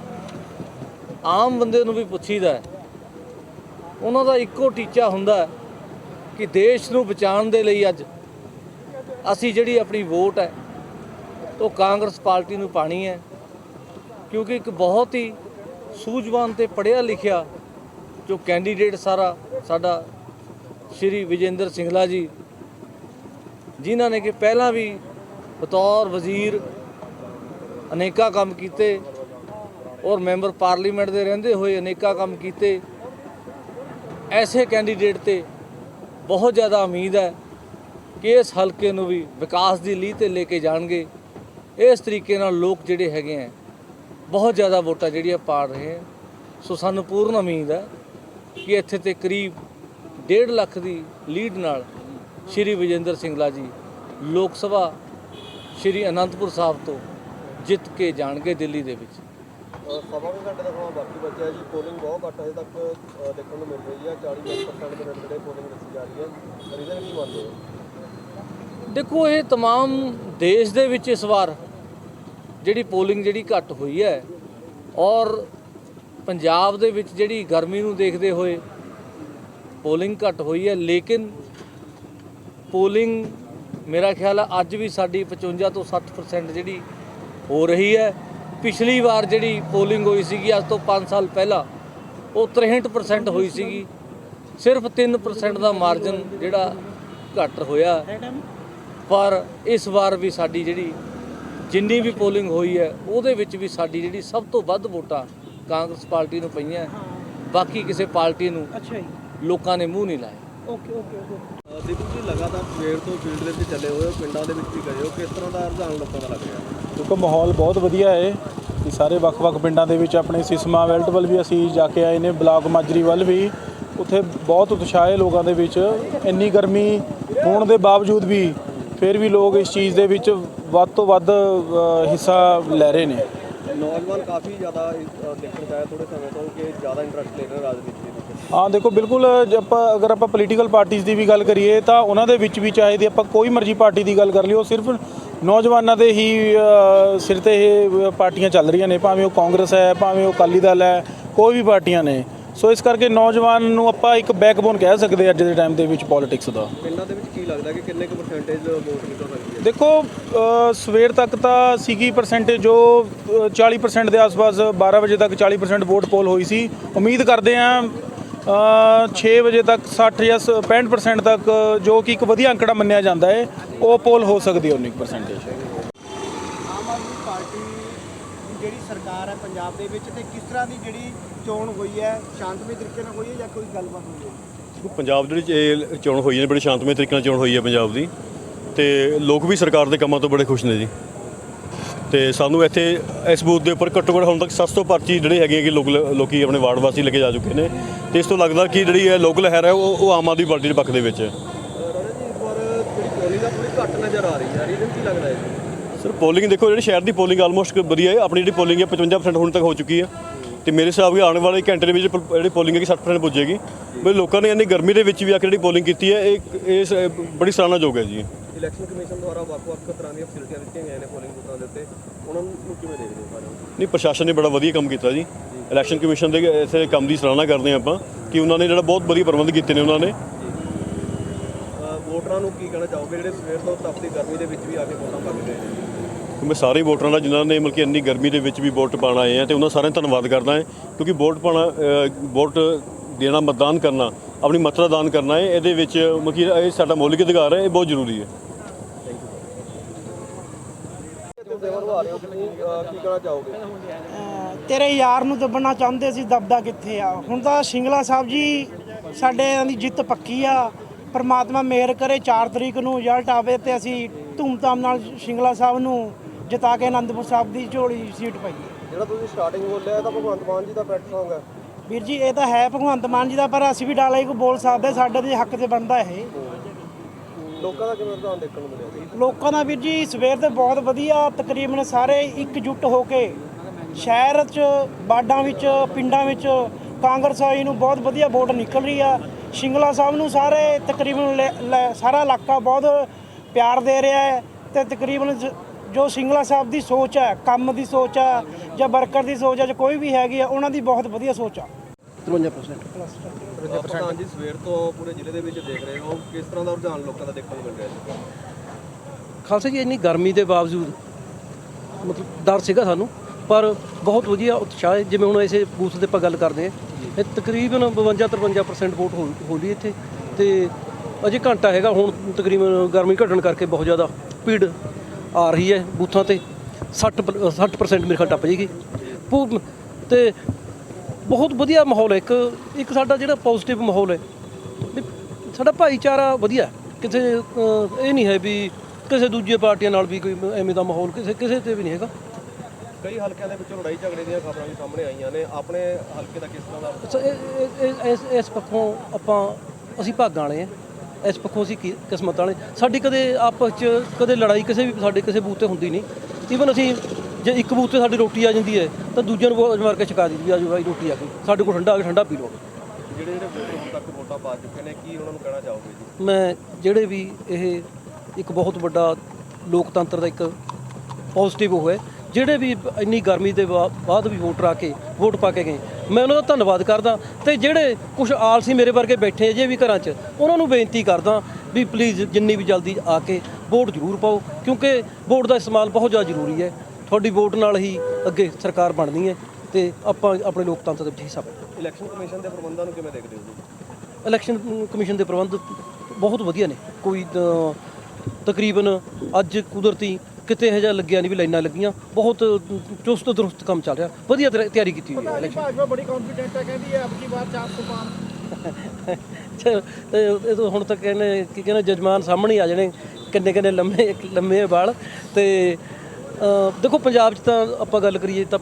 ਆਮ ਬੰਦੇ ਨੂੰ ਵੀ ਪੁੱਛੀਦਾ ਉਹਨਾਂ ਦਾ ਇੱਕੋ ਟੀਚਾ ਹੁੰਦਾ ਕਿ ਦੇਸ਼ ਨੂੰ ਬਚਾਉਣ ਦੇ ਲਈ ਅੱਜ ਅਸੀਂ ਜਿਹੜੀ ਆਪਣੀ ਵੋਟ ਹੈ, ਉਹ ਕਾਂਗਰਸ ਪਾਰਟੀ ਨੂੰ ਪਾਣੀ ਹੈ। ਕਿਉਂਕਿ ਇੱਕ ਬਹੁਤ ਹੀ ਸੂਝਵਾਨ ਤੇ ਪੜ੍ਹਿਆ ਲਿਖਿਆ ਜੋ ਕੈਂਡੀਡੇਟ ਸਾਰਾ ਸਾਡਾ ਸ਼੍ਰੀ ਵਿਜੇਂਦਰ ਸਿੰਗਲਾ ਜੀ, ਜਿਨ੍ਹਾਂ ਨੇ ਕਿ ਪਹਿਲਾਂ ਵੀ ਬਤੌਰ ਵਜ਼ੀਰ ਅਨੇਕਾਂ ਕੰਮ ਕੀਤੇ ਔਰ ਮੈਂਬਰ ਪਾਰਲੀਮੈਂਟ ਦੇ ਰਹਿੰਦੇ ਹੋਏ ਅਨੇਕਾਂ ਕੰਮ ਕੀਤੇ, ਐਸੇ ਕੈਂਡੀਡੇਟ ਤੇ ਬਹੁਤ ਜ਼ਿਆਦਾ ਉਮੀਦ ਹੈ ਕਿ ਇਸ ਹਲਕੇ ਨੂੰ ਵੀ ਵਿਕਾਸ ਦੀ ਲੀਹ ਤੇ ਲੈ ਕੇ ਜਾਣਗੇ। ਇਸ ਤਰੀਕੇ ਨਾਲ ਲੋਕ ਜਿਹੜੇ ਹੈਗੇ ਹੈ ਬਹੁਤ ਜ਼ਿਆਦਾ ਵੋਟਾਂ ਜਿਹੜੀਆਂ ਪਾ ਰਹੇ ਹੈ ਸੋ ਸਾਨੂੰ ਪੂਰਨ ਉਮੀਦ ਹੈ ਕਿ ਇੱਥੇ ਤੇ ਕਰੀਬ 1.5 ਲੱਖ ਦੀ ਲੀਡ ਨਾਲ ਸ਼੍ਰੀ ਵਿਜੇਂਦਰ ਸਿੰਘਲਾ ਜੀ ਲੋਕ ਸਭਾ ਸ਼੍ਰੀ ਅਨੰਦਪੁਰ ਸਾਹਿਬ ਤੋਂ ਜਿੱਤ ਕੇ ਜਾਣਗੇ ਦਿੱਲੀ ਦੇ ਵਿੱਚ। ਸਭਾ ਵੀ ਘੰਟੇ ਦਾ ਸਮਾਂ ਬਾਕੀ ਬਚਿਆ ਜੀ ਪੋਲਿੰਗ ਬਹੁਤ ਘੱਟ ਹਜੇ ਤੱਕ ਦੇਖਣ ਨੂੰ ਮਿਲ ਰਹੀ ਹੈ 40% ਦੇ ਨੇੜੇ ਪੋਲਿੰਗ ਦੱਸੀ ਜਾ ਰਹੀ ਹੈ ਰੀਜ਼ਨ ਕੀ ਮੰਨਦੇ ਹੋ? ਦੇਖੋ ਇਹ तमाम ਦੇਸ਼ ਦੇ ਵਿੱਚ ਇਸ ਵਾਰ ਜਿਹੜੀ ਪੋਲਿੰਗ ਜਿਹੜੀ ਘੱਟ ਹੋਈ ਹੈ ਔਰ ਪੰਜਾਬ ਦੇ ਵਿੱਚ ਜਿਹੜੀ ਗਰਮੀ ਨੂੰ ਦੇਖਦੇ ਹੋਏ ਪੋਲਿੰਗ ਘੱਟ ਹੋਈ ਹੈ ਲੇਕਿਨ ਪੋਲਿੰਗ ਮੇਰਾ ਖਿਆਲ ਹੈ ਅੱਜ ਵੀ ਸਾਡੀ 55 ਤੋਂ 60% ਜਿਹੜੀ ਹੋ ਰਹੀ ਹੈ ਪਿਛਲੀ ਵਾਰ ਜਿਹੜੀ ਪੋਲਿੰਗ ਹੋਈ ਸੀਗੀ ਅੱਜ ਤੋਂ 5 ਸਾਲ ਪਹਿਲਾਂ ਉਹ 63% ਹੋਈ ਸੀਗੀ ਸਿਰਫ 3% ਦਾ ਮਾਰਜਨ ਜਿਹੜਾ ਘੱਟ ਹੋਇਆ ਪਰ ਇਸ ਵਾਰ ਵੀ ਸਾਡੀ ਜਿਹੜੀ ਜਿੰਨੀ ਵੀ ਪੋਲਿੰਗ ਹੋਈ ਹੈ ਉਹਦੇ ਵਿੱਚ ਵੀ ਸਾਡੀ ਜਿਹੜੀ ਸਭ ਤੋਂ ਵੱਧ ਵੋਟਾਂ ਕਾਂਗਰਸ ਪਾਰਟੀ ਨੂੰ ਪਈਆਂ। ਬਾਕੀ ਕਿਸੇ ਪਾਰਟੀ ਨੂੰ ਲੋਕਾਂ ਨੇ ਮੂੰਹ ਨਹੀਂ ਲਾਇਆ। ਦੀਪੂ ਜੀ ਲਗਾਤਾਰ ਸਵੇਰ ਤੋਂ ਫੀਲਡ ਦੇ ਵਿੱਚ ਚੱਲੇ ਹੋਏ ਹੋ ਪਿੰਡਾਂ ਦੇ ਵਿੱਚ ਵੀ ਗਏ ਹੋ। ਕਿਸ ਤਰ੍ਹਾਂ ਦਾ ਰੁਝਾਨ ਲੋਕਾਂ ਦਾ ਲੱਗ ਰਿਹਾ? ਕਿਉਂਕਿ ਮਾਹੌਲ ਬਹੁਤ ਵਧੀਆ ਹੈ ਕਿ ਸਾਰੇ ਵੱਖ-ਵੱਖ ਪਿੰਡਾਂ ਦੇ ਵਿੱਚ ਆਪਣੇ ਸਿਸਮਾ ਵੈਲਟ ਵੱਲ ਵੀ ਅਸੀਂ ਜਾ ਕੇ ਆਏ ਨੇ ਬਲਾਕ ਮਾਜਰੀ ਵੱਲ ਵੀ। ਉੱਥੇ ਬਹੁਤ ਉਤਸ਼ਾਹ ਹੈ ਲੋਕਾਂ ਦੇ ਵਿੱਚ। ਇੰਨੀ ਗਰਮੀ ਹੋਣ ਦੇ ਬਾਵਜੂਦ ਵੀ ਫਿਰ ਵੀ ਲੋਕ ਇਸ ਚੀਜ਼ ਦੇ ਵਿੱਚ ਵੱਧ ਤੋਂ ਵੱਧ ਹਿੱਸਾ ਲੈ ਰਹੇ ਨੇ। ਨੌਜਵਾਨ ਕਾਫੀ ਜ਼ਿਆਦਾ ਦੇਖਣ ਚ ਆਇਆ ਥੋੜੇ ਸਮੇਂ ਤੋਂ ਕਿ ਜ਼ਿਆਦਾ ਇੰਟਰਸਟ ਲੈ ਰਹੇ ਰਾਜਨੀਤੀ ਦੇ ਵਿੱਚ। ਹਾਂ ਦੇਖੋ ਬਿਲਕੁਲ ਜੇ ਆਪਾਂ ਅਗਰ ਆਪਾਂ ਪੋਲੀਟੀਕਲ ਪਾਰਟੀਆਂ ਦੀ ਵੀ ਗੱਲ ਕਰੀਏ ਤਾਂ ਉਹਨਾਂ ਦੇ ਵਿੱਚ ਵੀ ਚਾਹੇ ਦੀ ਆਪਾਂ ਕੋਈ ਮਰਜ਼ੀ ਪਾਰਟੀ ਦੀ ਗੱਲ ਕਰ ਲਈਏ ਉਹ ਸਿਰਫ ਨੌਜਵਾਨਾਂ ਦੇ ਹੀ ਸਿਰ ਤੇ ਇਹ ਪਾਰਟੀਆਂ ਚੱਲ ਰਹੀਆਂ ਨੇ। ਭਾਵੇਂ ਉਹ ਕਾਂਗਰਸ ਹੈ ਭਾਵੇਂ ਉਹ ਅਕਾਲੀ ਦਲ ਹੈ ਕੋਈ ਵੀ ਪਾਰਟੀਆਂ ਨੇ। ਸੋ ਇਸ ਕਰਕੇ ਨੌਜਵਾਨ ਨੂੰ ਆਪਾਂ ਇੱਕ ਬੈਕਬੋਨ ਕਹਿ ਸਕਦੇ ਅੱਜ ਦੇ ਟਾਈਮ ਦੇ ਵਿੱਚ ਪੋਲਿਟਿਕਸ ਦਾ। ਪਿੰਡਾਂ ਦੇ ਵਿੱਚ ਕੀ ਲੱਗਦਾ ਕਿ ਕਿੰਨੇ ਕੁ ਪਰਸੈਂਟੇਜ ਵੋਟ ਨਿਕਲ ਸਕਦੀ ਹੈ? ਦੇਖੋ ਸਵੇਰ ਤੱਕ ਤਾਂ ਸੀਗੀ ਪਰਸੈਂਟੇਜ ਜੋ ਅ, 40% ਦੇ ਆਸ-ਪਾਸ 12 ਵਜੇ ਤੱਕ 40% ਵੋਟ ਪੋਲ ਹੋਈ ਸੀ। ਉਮੀਦ ਕਰਦੇ ਹਾਂ ਅ, 6 ਵਜੇ ਤੱਕ 60 ਜਾਂ 65% ਤੱਕ ਜੋ ਕਿ ਇੱਕ ਵਧੀਆ ਅੰਕੜਾ ਮੰਨਿਆ ਜਾਂਦਾ ਹੈ ਉਹ ਪੋਲ ਹੋ ਸਕਦੀ ਹੈ 19% ਆਮ ਆਦਮੀ ਪਾਰਟੀ ਦੀ ਜਿਹੜੀ ਸਰਕਾਰ ਹੈ ਪੰਜਾਬ ਦੇ ਵਿੱਚ ਤੇ ਕਿਸ ਤਰ੍ਹਾਂ ਦੀ ਜਿਹੜੀ ਚੋਣ ਹੋਈ ਹੈ ਸ਼ਾਂਤਮਈ ਤਰੀਕੇ ਨਾਲ ਹੋਈ ਹੈ ਜਾਂ ਕੋਈ ਗੱਲਬਾਤ ਹੋਈ ਹੈ? ਪੰਜਾਬ ਦੇ ਵਿੱਚ ਇਹ ਚੋਣ ਹੋਈ ਹੈ ਬੜੀ ਸ਼ਾਂਤਮਈ ਤਰੀਕੇ ਨਾਲ ਚੋਣ ਹੋਈ ਹੈ ਪੰਜਾਬ ਦੀ। ਤੇ ਲੋਕ ਵੀ ਸਰਕਾਰ ਦੇ ਕੰਮਾਂ ਤੋਂ ਬੜੇ ਖੁਸ਼ ਨੇ ਜੀ। ਤੇ ਸਾਨੂੰ ਇੱਥੇ ਇਸ ਬੂਥ ਦੇ ਉੱਪਰ ਘੱਟੋ ਘੱਟ ਹੁਣ ਤੱਕ 700 ਪਰਚੀ ਜਿਹੜੇ ਹੈਗੇ ਕਿ ਲੋਕ ਲੋਕੀ ਆਪਣੇ ਵਾਰਡ ਵਾਸੀ ਲੈ ਕੇ ਜਾ ਚੁੱਕੇ ਨੇ। ਤੇ ਇਸ ਤੋਂ ਲੱਗਦਾ ਕਿ ਜਿਹੜੀ ਇਹ ਲੋਕ ਲਹਿਰ ਹੈ ਉਹ ਉਹ ਆਮ ਆਦਮੀ ਪਾਰਟੀ ਦੇ ਪੱਖ ਦੇ ਵਿੱਚ ਹੈ। ਰਾਣਾ ਜੀ ਇਸ ਵਾਰ ਜਿਹੜੀ ਪੋਲਿੰਗ ਆ ਥੋੜੀ ਘੱਟ ਨਜ਼ਰ ਆ ਰਹੀ ਹੈ। ਰੀਜ਼ਨ ਕੀ ਲੱਗਦਾ ਹੈ ਜੀ? ਸਰ ਪੋਲਿੰਗ ਦੇਖੋ ਜਿਹੜੀ ਸ਼ਹਿਰ ਦੀ ਪੋਲਿੰਗ ਆਲਮੋਸਟ ਵਧੀਆ ਹੈ ਆਪਣੀ ਜਿਹੜੀ ਪੋਲਿੰਗ ਹੈ 55% ਹੁਣ ਤੱਕ ਹੋ ਚੁੱਕੀ ਹੈ। ਤੇ ਮੇਰੇ ਹਿਸਾਬ ਨਾਲ ਆਉਣ ਵਾਲੇ ਘੰਟੇ ਦੇ ਵਿੱਚ ਪ- ਜਿਹੜੀ ਪੋਲਿੰਗ ਹੈ 60% ਪੁੱਜੇਗੀ। ਬਈ ਲੋਕਾਂ ਨੇ ਇੰਨੀ ਗਰਮੀ ਦੇ ਵਿੱਚ ਵੀ ਆ ਕੇ ਜਿਹੜੀ ਪੋਲਿੰਗ ਕੀਤੀ ਹੈ ਇਹ ਇਹ ਸ- ਬੜੀ ਸਰਾਹਨਾਯੋਗ ਹੈ ਜੀ। ਇਲੈਕਸ਼ਨ ਕਮਿਸ਼ਨ ਦੁਆਰਾ ਵੱਖ-ਵੱਖ ਤਰ੍ਹਾਂ ਦੀਆਂ ਫੈਸਿਲਿਟੀਆਂ ਦਿੱਤੀਆਂ ਗਈਆਂ ਨੇ ਪੋਲਿੰਗ ਬੂਥਾਂ ਦੇ ਉੱਤੇ। ਉਹਨਾਂ ਨੂੰ ਕਿਵੇਂ ਦੇਖਦੇ ਹੋ ਸਾਰੇ? ਨਹੀਂ ਪ੍ਰਸ਼ਾਸਨ ਨੇ ਬੜਾ ਵਧੀਆ ਕੰਮ ਕੀਤਾ ਜੀ। ਇਲੈਕਸ਼ਨ ਕਮਿਸ਼ਨ ਦੇ ਇਸੇ ਕੰਮ ਦੀ ਸਰਾਹਨਾ ਕਰਦੇ ਹਾਂ ਆਪਾਂ ਕਿ ਉਹਨਾਂ ਨੇ ਜਿਹੜਾ ਬਹੁਤ ਵਧੀਆ ਪ੍ਰਬੰਧ ਕੀਤੇ ਨੇ ਉਹਨਾਂ ਨੇ। ਵੋਟਰਾਂ ਨੂੰ ਕੀ ਕਹਿਣਾ ਚਾਹੋਗੇ? ਜਿਹੜੇ ਸਵੇਰ ਤੋਂ ਤਪਦੀ ਗਰਮੀ ਦੇ ਵਿੱਚ ਵੀ ਆ ਕੇ ਵੋਟਾਂ ਨੇ ਕਿ ਮੈਂ ਸਾਰੇ ਵੋਟਰਾਂ ਦਾ ਜਿਨ੍ਹਾਂ ਨੇ ਮਤਲਬ ਕਿ ਇੰਨੀ ਗਰਮੀ ਦੇ ਵਿੱਚ ਵੀ ਵੋਟ ਪਾਉਣ ਆਏ ਆ ਤੇ ਉਹਨਾਂ ਸਾਰਿਆਂ ਦਾ ਧੰਨਵਾਦ ਕਰਦਾ ਹਾਂ, ਕਿਉਂਕਿ ਵੋਟ ਪਾਉਣਾ ਵੋਟ ਦੇਣਾ, ਮਤਦਾਨ ਕਰਨਾ, ਆਪਣੀ ਮਤਰਾ ਦਾਨ ਕਰਨਾ ਹੈ, ਇਹਦੇ ਵਿੱਚ ਮਤਲਬ ਕਿ ਇਹ ਸਾਡਾ ਮੌਲਿਕ ਅਧਿਕਾਰ ਹੈ, ਇਹ ਬਹੁਤ ਜ਼ਰੂਰੀ ਹੈ। ਤੇਰੇ ਯਾਰ ਨੂੰ ਦੱਬਣਾ ਚਾਹੁੰਦੇ ਸੀ, ਦਬਦਾ ਕਿੱਥੇ ਆ? ਹੁਣ ਤਾਂ ਸ਼ਿੰਗਲਾ ਸਾਹਿਬ ਜੀ ਸਾਡੇ ਦੀ ਜਿੱਤ ਪੱਕੀ ਆ। ਪਰਮਾਤਮਾ ਮਿਹਰ ਕਰੇ 4 ਤਰੀਕ ਨੂੰ ਰਿਜ਼ਲਟ ਆਵੇ ਤੇ ਅਸੀਂ ਧੂਮਧਾਮ ਨਾਲ ਸ਼ਿੰਗਲਾ ਸਾਹਿਬ ਨੂੰ ਜਿਤਾ ਕੇ ਆਨੰਦਪੁਰ ਸਾਹਿਬ ਦੀ ਝੋਲੀ ਸੀਟ ਪਾਈਏ ਜਿਹੜਾ ਤੁਸੀਂ ਸਟਾਰਟਿੰਗ ਬੋਲਿਆ ਇਹ ਤਾਂ ਭਗਵੰਤ ਮਾਨ ਜੀ ਦਾ ਪੈਟ ਸੌਂਗ ਹੈ। ਵੀਰ ਜੀ ਇਹ ਤਾਂ ਹੈ ਭਗਵੰਤ ਮਾਨ ਜੀ ਦਾ ਪਰ ਅਸੀਂ ਵੀ ਡਾਲਾ ਇੱਕ ਬੋਲ ਸਕਦੇ ਸਾਡੇ ਦੇ ਹੱਕ 'ਚ ਬਣਦਾ ਇਹ। ਲੋਕਾਂ ਦਾ ਕਿਵੇਂ ਰੁਝਾਨ ਦੇਖਣ ਨੂੰ ਮਿਲਿਆ ਜੀ ਲੋਕਾਂ ਦਾ ਵੀਰ ਜੀ ਸਵੇਰ ਦੇ ਬਹੁਤ ਵਧੀਆ ਤਕਰੀਬਨ ਸਾਰੇ ਇਕਜੁੱਟ ਹੋ ਕੇ ਸ਼ਹਿਰ 'ਚ ਬਾਡਾਂ ਵਿੱਚ ਪਿੰਡਾਂ ਵਿੱਚ ਕਾਂਗਰਸ ਆਈ ਨੂੰ ਬਹੁਤ ਵਧੀਆ ਵੋਟ ਨਿਕਲ ਰਹੀ ਆ। ਸ਼ਿੰਗਲਾ ਸਾਹਿਬ ਨੂੰ ਸਾਰੇ ਤਕਰੀਬਨ ਲੈ- ਲੈ- ਸਾਰਾ ਇਲਾਕਾ ਬਹੁਤ ਪਿਆਰ ਦੇ ਰਿਹਾ ਹੈ ਤੇ ਤਕਰੀਬਨ ਜ- ਜੋ ਸ਼ਿੰਗਲਾ ਸਾਹਿਬ ਦੀ ਸੋਚ ਹੈ ਕੰਮ ਦੀ ਸੋਚ ਆ ਜਾਂ ਵਰਕਰ ਦੀ ਸੋਚ ਆ ਜਾਂ ਕੋਈ ਵੀ ਹੈਗੀ ਆ ਉਹਨਾਂ ਦੀ ਬਹੁਤ ਵਧੀਆ ਸੋਚ ਆ। 53% ਪ੍ਰਧਾਨ ਜੀ ਸਵੇਰ ਤੋਂ ਪੂਰੇ ਜ਼ਿਲ੍ਹੇ ਦੇ ਵਿੱਚ ਦੇਖ ਰਹੇ ਹੋ ਕਿਸ ਤਰ੍ਹਾਂ ਦਾ ਰੁਝਾਨ ਲੋਕਾਂ ਦਾ ਦੇਖਣ ਨੂੰ ਮਿਲ ਰਿਹਾ ਹੈ ਖਾਲਸਾ ਜੀ ਇੰਨੀ ਗਰਮੀ ਦੇ ਬਾਵਜੂਦ ਮਤਲਬ ਡਰ ਸੀਗਾ ਸਾਨੂੰ ਪਰ ਬਹੁਤ ਵਧੀਆ ਉਤਸ਼ਾਹ ਹੈ। ਜਿਵੇਂ ਹੁਣ ਇਸੇ ਬੂਥ ਦੇ ਆਪਾਂ ਗੱਲ ਕਰਦੇ ਹਾਂ ਇਹ ਤਕਰੀਬਨ 52 53% ਵੋਟ ਹੋ ਹੋ ਲਈ ਇੱਥੇ। ਤੇ ਅਜੇ ਘੰਟਾ ਹੈਗਾ ਹੁਣ ਤਕਰੀਬਨ ਗਰਮੀ ਘਟਣ ਕਰਕੇ ਬਹੁਤ ਜ਼ਿਆਦਾ ਭੀੜ ਆ ਰਹੀ ਹੈ ਬੂਥਾਂ ਤੇ। 60 ਪ- 60% ਮੇਰੇ ਖਿਆਲ ਟੱਪ ਜੇਗੀ ਪੂ- ਤੇ ਬਹੁਤ ਵਧੀਆ ਮਾਹੌਲ ਹੈ। ਇੱਕ ਇੱਕ ਸਾਡਾ ਜਿਹੜਾ ਪੋਜ਼ਿਟਿਵ ਮਾਹੌਲ ਹੈ। ਸਾਡਾ ਭਾਈਚਾਰਾ ਵਧੀਆ। ਕਿਸੇ ਇਹ ਨਹੀਂ ਹੈ ਵੀ ਕਿਸੇ ਦੂਜੇ ਪਾਰਟੀਆਂ ਨਾਲ ਵੀ ਕੋਈ ਐਵੇਂ ਦਾ ਮਾਹੌਲ ਕਿਸੇ ਕਿਸੇ ਤੇ ਵੀ ਨਹੀਂ ਹੈਗਾ। ਕਈ ਹਲਕਿਆਂ ਦੇ ਵਿੱਚੋਂ ਲੜਾਈ ਝਗੜੇ ਦੀਆਂ ਖਬਰਾਂ ਵੀ ਸਾਹਮਣੇ ਆਈਆਂ ਨੇ। ਆਪਣੇ ਹਲਕੇ ਦਾ ਕਿਸ ਤਰ੍ਹਾਂ ਦਾ ਇਸ ਇਸ ਪੱਖੋਂ ਆਪਾਂ ਅਸੀਂ ਭਾਗਾਂ ਵਾਲੇ ਆ ਇਸ ਪੱਖੋਂ ਅਸੀਂ ਕੀ- ਕਿਸਮਤ ਵਾਲੇ। ਸਾਡੀ ਕਦੇ ਆਪਸ 'ਚ ਕਦੇ ਲੜਾਈ ਕਿਸੇ ਵੀ ਸਾਡੇ ਕਿਸੇ ਬੂਥ ਤੇ ਹੁੰਦੀ ਨਹੀਂ। ਈਵਨ ਅਸੀਂ ਜੇ ਇੱਕ ਬੂਥ ਤੇ ਸਾਡੀ ਰੋਟੀ ਆ ਜਾਂਦੀ ਹੈ ਤਾਂ ਦੂਜੇ ਨੂੰ ਆਵਾਜ਼ ਮਾਰ ਕੇ ਛਕਾ ਦਿੰਦੀ ਵੀ ਆਜੋ ਭਾਈ ਰੋਟੀ ਆ ਗਈ। ਸਾਡੇ ਕੋਲ ਠੰਡਾ ਆ ਗਿਆ ਠੰਡਾ ਪੀ ਲਓ। ਜਿਹੜੇ ਜਿਹੜੇ ਵੋਟਰ ਹੁਣ ਤੱਕ ਵੋਟਾਂ ਪਾ ਚੁੱਕੇ ਨੇ ਕੀ ਉਹਨਾਂ ਨੂੰ ਕਹਿਣਾ ਚਾਹੋਗੇ ਜੀ? ਮੈਂ ਜਿਹੜੇ ਵੀ ਇਹ ਇੱਕ ਬਹੁਤ ਵੱਡਾ ਲੋਕਤੰਤਰ ਦਾ ਇੱਕ ਪੋਜ਼ਿਟਿਵ ਉਹ ਹੈ। ਜਿਹੜੇ ਵੀ ਇੰਨੀ ਗਰਮੀ ਦੇ ਬਾਅਦ ਵੀ ਵੋਟਰ ਆ ਕੇ ਵੋਟ ਪਾ ਕੇ ਗਏ। ਮੈਂ ਉਹਨਾਂ ਦਾ ਧੰਨਵਾਦ ਕਰਦਾ ਤੇ ਜਿਹੜੇ ਕੁਝ ਆਲਸੀ ਮੇਰੇ ਵਰਗੇ ਬੈਠੇ ਅਜੇ ਵੀ ਘਰਾਂ 'ਚ ਉਹਨਾਂ ਨੂੰ ਬੇਨਤੀ ਕਰਦਾ ਵੀ ਪਲੀਜ਼ ਜਿੰਨੀ ਵੀ ਜਲਦੀ ਆ ਕੇ ਵੋਟ ਜ਼ਰੂਰ ਪਾਓ ਕਿਉਂਕਿ ਵੋਟ ਦਾ ਇਸਤੇਮਾਲ ਬਹੁਤ ਜ਼ਿਆਦਾ ਜ਼ਰੂਰੀ ਹੈ। ਤੁਹਾਡੀ ਵੋਟ ਨਾਲ ਹੀ ਅੱਗੇ ਸਰਕਾਰ ਬਣਨੀ ਹੈ ਤੇ ਆਪਾਂ ਆਪਣੇ ਲੋਕਤੰਤਰ ਦੇ ਵਿੱਚ ਹਿੱਸਾ ਇਲੈਕਸ਼ਨ ਕਮਿਸ਼ਨ ਦੇ ਪ੍ਰਬੰਧਾਂ ਨੂੰ ਕਿਵੇਂ ਦੇਖਦੇ ਹੋ ਜੀ? ਇਲੈਕਸ਼ਨ ਕਮਿਸ਼ਨ ਦੇ ਪ੍ਰਬੰਧ ਬਹੁਤ ਵਧੀਆ ਨੇ। ਕੋਈ ਤਕਰੀਬਨ ਅੱਜ ਕੁਦਰਤੀ ਕਿਤੇ ਇਹੋ ਜਿਹਾ ਲੱਗਿਆ ਨਹੀਂ ਵੀ ਲਾਈਨਾਂ ਲੱਗੀਆਂ ਬਹੁਤ ਚੁਸਤ ਦਰੁਸਤ ਕੰਮ ਚੱਲ ਰਿਹਾ। ਵਧੀਆ ਤਿਆ- ਤਿਆਰੀ ਕੀਤੀ ਹੋਈ ਹੈ ਇਲੈਕਸ਼ਨ ਭਾਜਪਾ ਬੜੀ ਕੰਫੀਡੈਂਟ ਹੈ ਕਹਿੰਦੀ ਹੈ ਅਬਕੀ ਵਾਰ ਚਾਂਸ ਤੋਂ ਪਾਣ ਅੱਛਾ, ਤੇ ਇਹ ਤਾਂ ਹੁਣ ਤੱਕ ਕਹਿੰਦੇ ਕੀ ਕਹਿੰਦੇ ਜਜਮਾਨ ਸਾਹਮਣੇ ਹੀ ਆ ਜਾਣੇ ਕਿੰਨੇ ਕਿੰਨੇ ਲੰਮੇ ਲੰਮੇ ਵਾਲ। ਤੇ ਅ, ਦੇਖੋ ਪੰਜਾਬ 'ਚ ਤਾਂ ਆਪਾਂ ਗੱਲ ਕਰੀਏ ਤਾਂ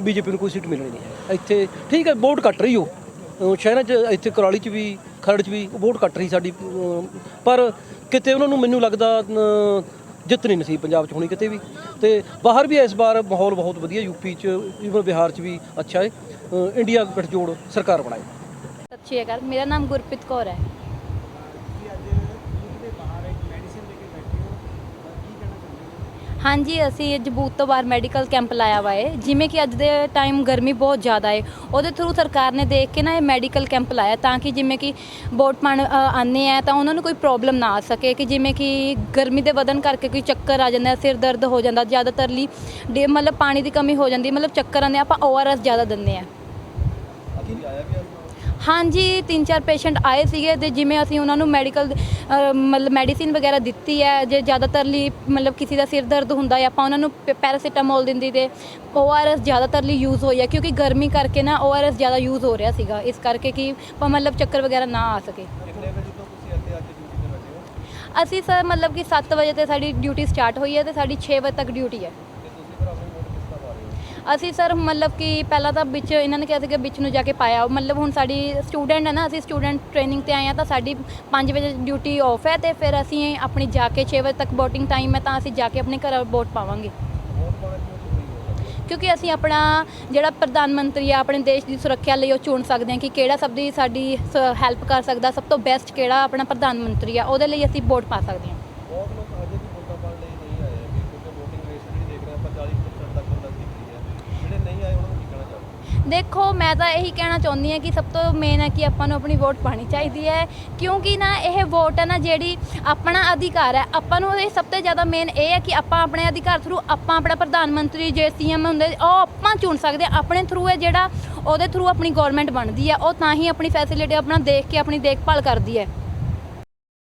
ਬੀਜੇਪੀ ਨੂੰ ਕੋਈ ਸੀਟ ਮਿਲਣੀ ਨਹੀਂ ਹੈ। ਇੱਥੇ ਠੀਕ ਹੈ ਵੋਟ ਕੱਟ ਰਹੀ ਹੋ ਅ, ਸ਼ਹਿਰਾਂ 'ਚ ਇੱਥੇ ਕੁਰਾਲੀ 'ਚ ਵੀ ਖਰੜ 'ਚ ਵੀ ਵੋਟ ਕੱਟ ਰਹੀ ਸਾਡੀ। ਅ, ਪਰ ਕਿਤੇ ਉਹਨਾਂ ਨੂੰ ਮੈਨੂੰ ਲੱਗਦਾ ਅ, ਜਿੱਤ ਨਹੀਂ ਨਸੀਬ ਪੰਜਾਬ 'ਚ ਹੋਣੀ ਕਿਤੇ ਵੀ। ਤੇ ਬਾਹਰ ਵੀ ਇਸ ਵਾਰ ਮਾਹੌਲ ਬਹੁਤ ਵਧੀਆ ਯੂਪੀ 'ਚ, ਈਵਨ ਬਿਹਾਰ 'ਚ ਵੀ ਅੱਛਾ ਹੈ ਇੰਡੀਆ ਗਠਜੋੜ ਸਰਕਾਰ ਬਣਾਏ। ਸਤਿ ਸ਼੍ਰੀ ਅਕਾਲ, ਮੇਰਾ ਨਾਮ ਗੁਰਪ੍ਰੀਤ ਕੌਰ ਹੈ। ਹਾਂਜੀ ਅਸੀਂ ਅੱਜ ਬੂਥ ਤੋਂ ਬਾਹਰ ਮੈਡੀਕਲ ਕੈਂਪ ਲਾਇਆ ਵਾ ਹੈ ਜਿਵੇਂ ਕਿ ਅੱਜ ਦੇ ਟਾਈਮ ਗਰਮੀ ਬਹੁਤ ਜ਼ਿਆਦਾ ਏ। ਉਹਦੇ ਥਰੂ ਸਰਕਾਰ ਨੇ ਦੇਖ ਕੇ ਨਾ ਇਹ ਮੈਡੀਕਲ ਕੈਂਪ ਲਾਇਆ ਤਾਂ ਕਿ ਜਿਵੇਂ ਕਿ ਵੋਟ ਪਾਣ ਆਨੇ ਆ ਤਾਂ ਉਹਨਾਂ ਨੂੰ ਕੋਈ ਪ੍ਰੋਬਲਮ ਨਾ ਆ ਸਕੇ ਕਿ ਜਿਵੇਂ ਕਿ ਗਰਮੀ ਦੇ ਵਧਣ ਕਰਕੇ ਕੋਈ ਚੱਕਰ ਆ ਜਾਂਦਾ ਸਿਰ ਦਰਦ ਹੋ ਜਾਂਦਾ ਜ਼ਿਆਦਾਤਰ ਲਈ ਡੇ ਮਤਲਬ ਪਾਣੀ ਦੀ ਕਮੀ ਹੋ ਜਾਂਦੀ ਮਤਲਬ ਚੱਕਰ ਆਉਂਦੇ ਆ, ਆਪਾਂ ਓਆਰਐਸ ਜ਼ਿਆਦਾ ਦਿੰਦੇ ਆ। ਹਾਂਜੀ ਤਿੰਨ ਚਾਰ ਪੇਸ਼ੈਂਟ ਆਏ ਸੀਗੇ ਤੇ ਜਿਵੇਂ ਅਸੀਂ ਉਹਨਾਂ ਨੂੰ ਮੈਡੀਕਲ ਮਤਲਬ ਮੈਡੀਸਿਨ ਵਗੈਰਾ ਦਿੱਤੀ ਹੈ ਜੇ ਜ਼ਿਆਦਾਤਰ ਲਈ ਮਤਲਬ ਕਿਸੇ ਦਾ ਸਿਰ ਦਰਦ ਹੁੰਦਾ ਹੈ ਆਪਾਂ ਉਹਨਾਂ ਨੂੰ ਪੈਰਾਸੀਟਾਮੋਲ ਦਿੰਦੀ ਤੇ ਓਆਰਐਸ ਜ਼ਿਆਦਾਤਰ ਲਈ ਯੂਜ਼ ਹੋਈ ਹੈ ਕਿਉਂਕਿ ਗਰਮੀ ਕਰਕੇ ਨਾ ਓਆਰਐਸ ਜ਼ਿਆਦਾ ਯੂਜ਼ ਹੋ ਰਿਹਾ ਸੀਗਾ ਇਸ ਕਰਕੇ ਕਿ ਮਤਲਬ ਚੱਕਰ ਵਗੈਰਾ ਨਾ ਆ ਸਕੇ। ਅਸੀਂ ਸਰ ਮਤਲਬ ਕਿ 7 ਵਜੇ ਤੇ ਸਾਡੀ ਡਿਊਟੀ ਸਟਾਰਟ ਹੋਈ ਹੈ ਤੇ ਸਾਡੀ 6 ਵਜੇ ਤੱਕ ਡਿਊਟੀ ਹੈ ਤੇ ਤੁਸੀਂ ਫਿਰ ਆਪਣੀ ਵੋਟ ਕਿਸ ਤਰ੍ਹਾਂ ਪਾ ਰਹੇ ਹੋ ਅਸੀਂ ਸਰ ਮਤਲਬ ਕਿ ਪਹਿਲਾਂ ਤਾਂ ਵਿੱਚ ਇਹਨਾਂ ਨੇ ਕਿਹਾ ਸੀਗਾ ਵਿੱਚ ਨੂੰ ਜਾ ਕੇ ਪਾਇਆ ਮਤਲਬ ਹੁਣ ਸਾਡੀ ਸਟੂਡੈਂਟ ਹੈ ਨਾ, ਅਸੀਂ ਸਟੂਡੈਂਟ ਟ੍ਰੇਨਿੰਗ ਤੇ ਆਏ ਆ ਤਾਂ ਸਾਡੀ 5 ਵਜੇ ਡਿਊਟੀ ਆਫ ਹੈ ਤੇ ਫਿਰ ਅਸੀਂ ਆਪਣੀ ਜਾ ਕੇ 6 ਵਜੇ ਤੱਕ VOTING ਟਾਈਮ ਹੈ ਤਾਂ ਅਸੀਂ ਜਾ ਕੇ ਆਪਣੇ ਘਰ ਵੋਟ ਪਾਵਾਂਗੇ। ਕਿਉਂਕਿ ਅਸੀਂ ਆਪਣਾ ਜਿਹੜਾ ਪ੍ਰਧਾਨ ਮੰਤਰੀ ਆ, ਆਪਣੇ ਦੇਸ਼ ਦੀ ਸੁਰੱਖਿਆ ਲਈ ਉਹ ਚੁਣ ਸਕਦੇ ਹਾਂ ਕਿ ਕਿਹੜਾ ਸਭ ਦੀ ਸਾਡੀ ਹੈਲਪ ਕਰ ਸਕਦਾ, ਸਭ ਤੋਂ ਬੈਸਟ ਕਿਹੜਾ ਆਪਣਾ ਪ੍ਰਧਾਨ ਮੰਤਰੀ ਆ, ਉਹਦੇ ਲਈ ਅਸੀਂ ਵੋਟ ਪਾ ਸਕਦੇ ਹਾਂ ਬਹੁਤ ਲੋਕ ਅਜੇ ਵੀ ਵੋਟਾਂ ਪਾਉਣ ਲਈ ਨਹੀਂ ਆਏ ਹੈਗੇ ਕਿਉਂਕਿ VOTING ਰੇਟ ਜਿਹੜੀ ਦੇਖ ਰਹੇ ਆਪਾਂ 40% ਤੱਕ ਹੁੰਦਾ ਦਿਖ ਰਹੀ ਹੈ ਜਿਹੜੇ ਨਹੀਂ ਆਏ ਉਹਨਾਂ ਨੂੰ ਕੀ ਕਹਿਣਾ ਚਾਹੋਗੇ ਦੇਖੋ, ਮੈਂ ਤਾਂ ਇਹੀ ਕਹਿਣਾ ਚਾਹੁੰਦੀ ਹਾਂ ਕਿ ਸਭ ਤੋਂ ਮੇਨ ਹੈ ਕਿ ਆਪਾਂ ਨੂੰ ਆਪਣੀ ਵੋਟ ਪਾਣੀ ਚਾਹੀਦੀ ਹੈ। ਕਿਉਂਕਿ ਨਾ, ਇਹ ਵੋਟ ਹੈ ਨਾ ਜਿਹੜੀ ਆਪਣਾ ਅਧਿਕਾਰ ਹੈ। ਆਪਾਂ ਨੂੰ ਇਹ ਸਭ ਤੋਂ ਜ਼ਿਆਦਾ ਮੇਨ ਇਹ ਹੈ ਕਿ ਆਪਾਂ ਆਪਣੇ ਅਧਿਕਾਰ ਥਰੂ ਆਪਾਂ ਆਪਣਾ ਪ੍ਰਧਾਨ ਮੰਤਰੀ, ਜੇ ਸੀਐਮ ਹੁੰਦੇ, ਉਹ ਆਪਾਂ ਚੁਣ ਸਕਦੇ ਹਾਂ। ਆਪਣੇ ਥਰੂ ਹੈ ਜਿਹੜਾ, ਉਹਦੇ ਥਰੂ ਆਪਣੀ ਗਵਰਨਮੈਂਟ ਬਣਦੀ ਹੈ। ਉਹ ਤਾਂ ਹੀ ਆਪਣੀ ਫੈਸਿਲਿਟੀ ਆਪਣਾ ਦੇਖ ਕੇ, ਆਪਣੀ ਦੇਖਭਾਲ ਕਰਦੀ ਹੈ।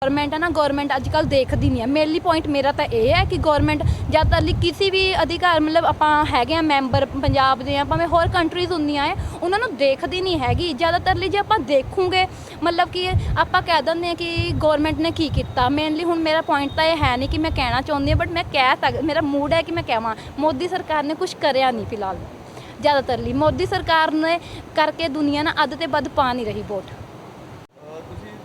ਗਵਰਨਮੈਂਟ ਹੈ ਨਾ ਗਵਰਨਮੈਂਟ ਅੱਜ ਕੱਲ ਦੇਖਦੀ ਨਹੀਂ ਹੈ ਮੇਨਲੀ ਪੁਆਇੰਟ ਮੇਰਾ ਤਾਂ ਇਹ ਹੈ ਕਿ ਗਵਰਨਮੈਂਟ ਜ਼ਿਆਦਾਤਰ ਲਈ ਕਿਸੇ ਵੀ ਅਧਿਕਾਰ ਮਤਲਬ ਆਪਾਂ ਹੈਗੇ ਆ ਮੈਂਬਰ ਪੰਜਾਬ ਦੇ ਆ, ਭਾਵੇਂ ਹੋਰ ਕੰਟਰੀਜ਼ ਹੁੰਦੀਆਂ ਹੈ ਉਹਨਾਂ ਨੂੰ ਦੇਖਦੀ ਨਹੀਂ ਹੈਗੀ। ਜ਼ਿਆਦਾਤਰ ਲਈ ਜੇ ਆਪਾਂ ਦੇਖੂਗੇ, ਮਤਲਬ ਕਿ ਆਪਾਂ ਕਹਿ ਦਿੰਦੇ ਆ ਕਿ ਗਵਰਨਮੈਂਟ ਨੇ ਕੀ ਕੀਤਾ। ਮੇਨਲੀ ਹੁਣ ਮੇਰਾ ਪੁਆਇੰਟ ਤਾਂ ਇਹ ਹੈ ਨਹੀਂ ਕਿ ਮੈਂ ਕਹਿਣਾ ਚਾਹੁੰਦੀ ਹਾਂ ਬਟ ਮੈਂ ਕਹਿ ਸਕ ਮੇਰਾ ਮੂਡ ਹੈ ਕਿ ਮੈਂ ਕਹਾਂ, ਮੋਦੀ ਸਰਕਾਰ ਨੇ ਕੁਝ ਕਰਿਆ ਨਹੀਂ ਫਿਲਹਾਲ। ਜ਼ਿਆਦਾਤਰ ਲਈ ਮੋਦੀ ਸਰਕਾਰ ਨੇ ਕਰਕੇ ਦੁਨੀਆ ਨਾ ਅੱਧ ਤੇ ਵੱਧ ਪਾ ਨਹੀਂ ਰਹੀ ਵੋਟ।